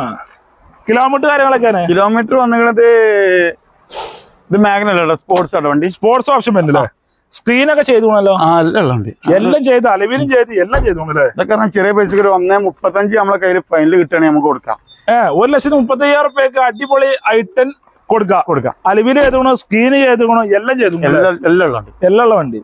കിലോമീറ്റർ കാര്യങ്ങളൊക്കെ കിലോമീറ്റർ വന്നിട്ട് ഇത് മാഗ്നല്ലോ സ്പോർട്സ് ആണ് വണ്ടി. സ്പോർട്സ് ഓപ്ഷൻ വരുന്നില്ലേ? സ്ക്രീനൊക്കെ ചെയ്തു പോണല്ലോ ആ അല്ല ഉള്ള വണ്ടി എല്ലാം ചെയ്ത് അലവിലും ചെയ്ത് എല്ലാം ചെയ്തു പോണല്ലേ ഇതൊക്കെ ചെറിയ പൈസക്ക് ഒരു ഒന്നേ മുപ്പത്തഞ്ച് നമ്മളെ കയ്യിൽ ഫൈനൽ കിട്ടുകയാണെങ്കിൽ നമുക്ക് കൊടുക്കാം. ഏഹ് ഒരു ലക്ഷത്തി മുപ്പത്തി അയ്യായിരം റുപ്യക്ക് അടിപൊളി ഐട്ടൻ കൊടുക്കാം. കൊടുക്കാം. അലവിൽ ചെയ്തു സ്ക്രീന് ചെയ്തു എല്ലാം ചെയ്തു എല്ലാം എല്ലാം ഉള്ള വണ്ടി എല്ലാം ഉള്ള വണ്ടി.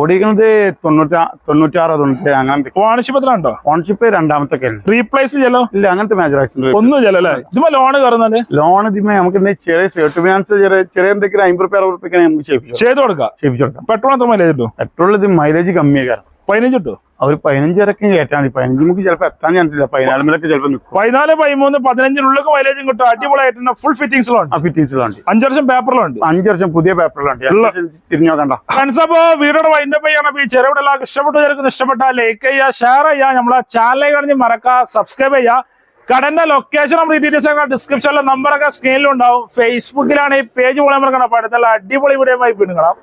ഓടിക്കുന്നത് തൊണ്ണൂറ്റാ തൊണ്ണൂറ്റാറ് തൊണ്ണൂറ്റേഴ് അങ്ങനത്തെ ഓണർഷിപ്പ് രണ്ടാമത്തെ ഒക്കെ റീപ്ലേസ് ചെയ്യലോ? ഇല്ല അങ്ങനത്തെ മേജർ ആക്സിഡന്റ് ഒന്നും ചെയ്യലോ അല്ലേ? ഇതുമ്പോ ലോണ് കയറുന്നാൽ ലോൺ ഇതിമേ നമുക്ക് ചെറിയ സെർട്ട് ഫിനാൻസ് ചെറിയ ചെറിയ എന്തെങ്കിലും അമ്പത് റുപ്യ അറുപത് റുപ്യ നമുക്ക് ചെയ്യിപ്പിച്ചു ചെയ്ത് കൊടുക്കാം. ചെയ്യിപ്പിച്ചു കൊടുക്കാം. പെട്രോൾ എത്ര മൈലേജ് കിട്ടും? പെട്രോൾ ഇത് മൈലേജ് കമ്മിയായി കാരണം പതിനഞ്ച് കിട്ടും അവർ പതിനഞ്ച് വരൊക്കെ കയറ്റാൻ മതി. പതിനഞ്ച് നമുക്ക് ചിലപ്പോൾ എത്താൻ ചാൻസ് ഇല്ല. പതിനാലുമലൊക്കെ ചിലപ്പോൾ നിൽക്കും പതിനാല് പതിമൂന്ന് പതിനഞ്ചിനുള്ളിൽ മൈലേജും കിട്ടും. അടിപൊളിയായിട്ട് ഫുൾ ഫിറ്റിംഗ്സിലുണ്ട് ഫിറ്റിംഗ്സിലുണ്ട് അഞ്ച് വർഷം പേപ്പറിലുണ്ട് അഞ്ച് വർഷം പുതിയ പേപ്പറിലുണ്ട് തിരിഞ്ഞു നോക്കണ്ട. ഫ്രണ്ട്സ് അപ്പോ വീഡിയോയുടെ വൈൻഡപ്പ് ചെയ്യണം ഈ ചെറുവിടെ എല്ലാവർക്കും ഇഷ്ടപ്പെട്ടു ചേർക്കുന്ന ഇഷ്ടപ്പെട്ടാൽ ലൈക്ക് ചെയ്യുക ഷെയർ ചെയ്യുക. നമ്മളെ ചാനലിൽ കഴിഞ്ഞ് മറക്കുക സബ്സ്ക്രൈബ് ചെയ്യുക. കടന്റെ ലൊക്കേഷൻ നമ്മൾ ഡീറ്റെയിൽസ് ഒക്കെ ഡിസ്ക്രിപ്ഷനിലെ നമ്പറൊക്കെ സ്ക്രീനിലുണ്ടാവും ഫേസ്ബുക്കിലാണ് ഈ പേജ് പോലെ മറക്കണം കണ്ടപ്പോൾ അടുത്തുള്ള അടിപൊളി വീഡിയോ ആയി പിന്നുകളാം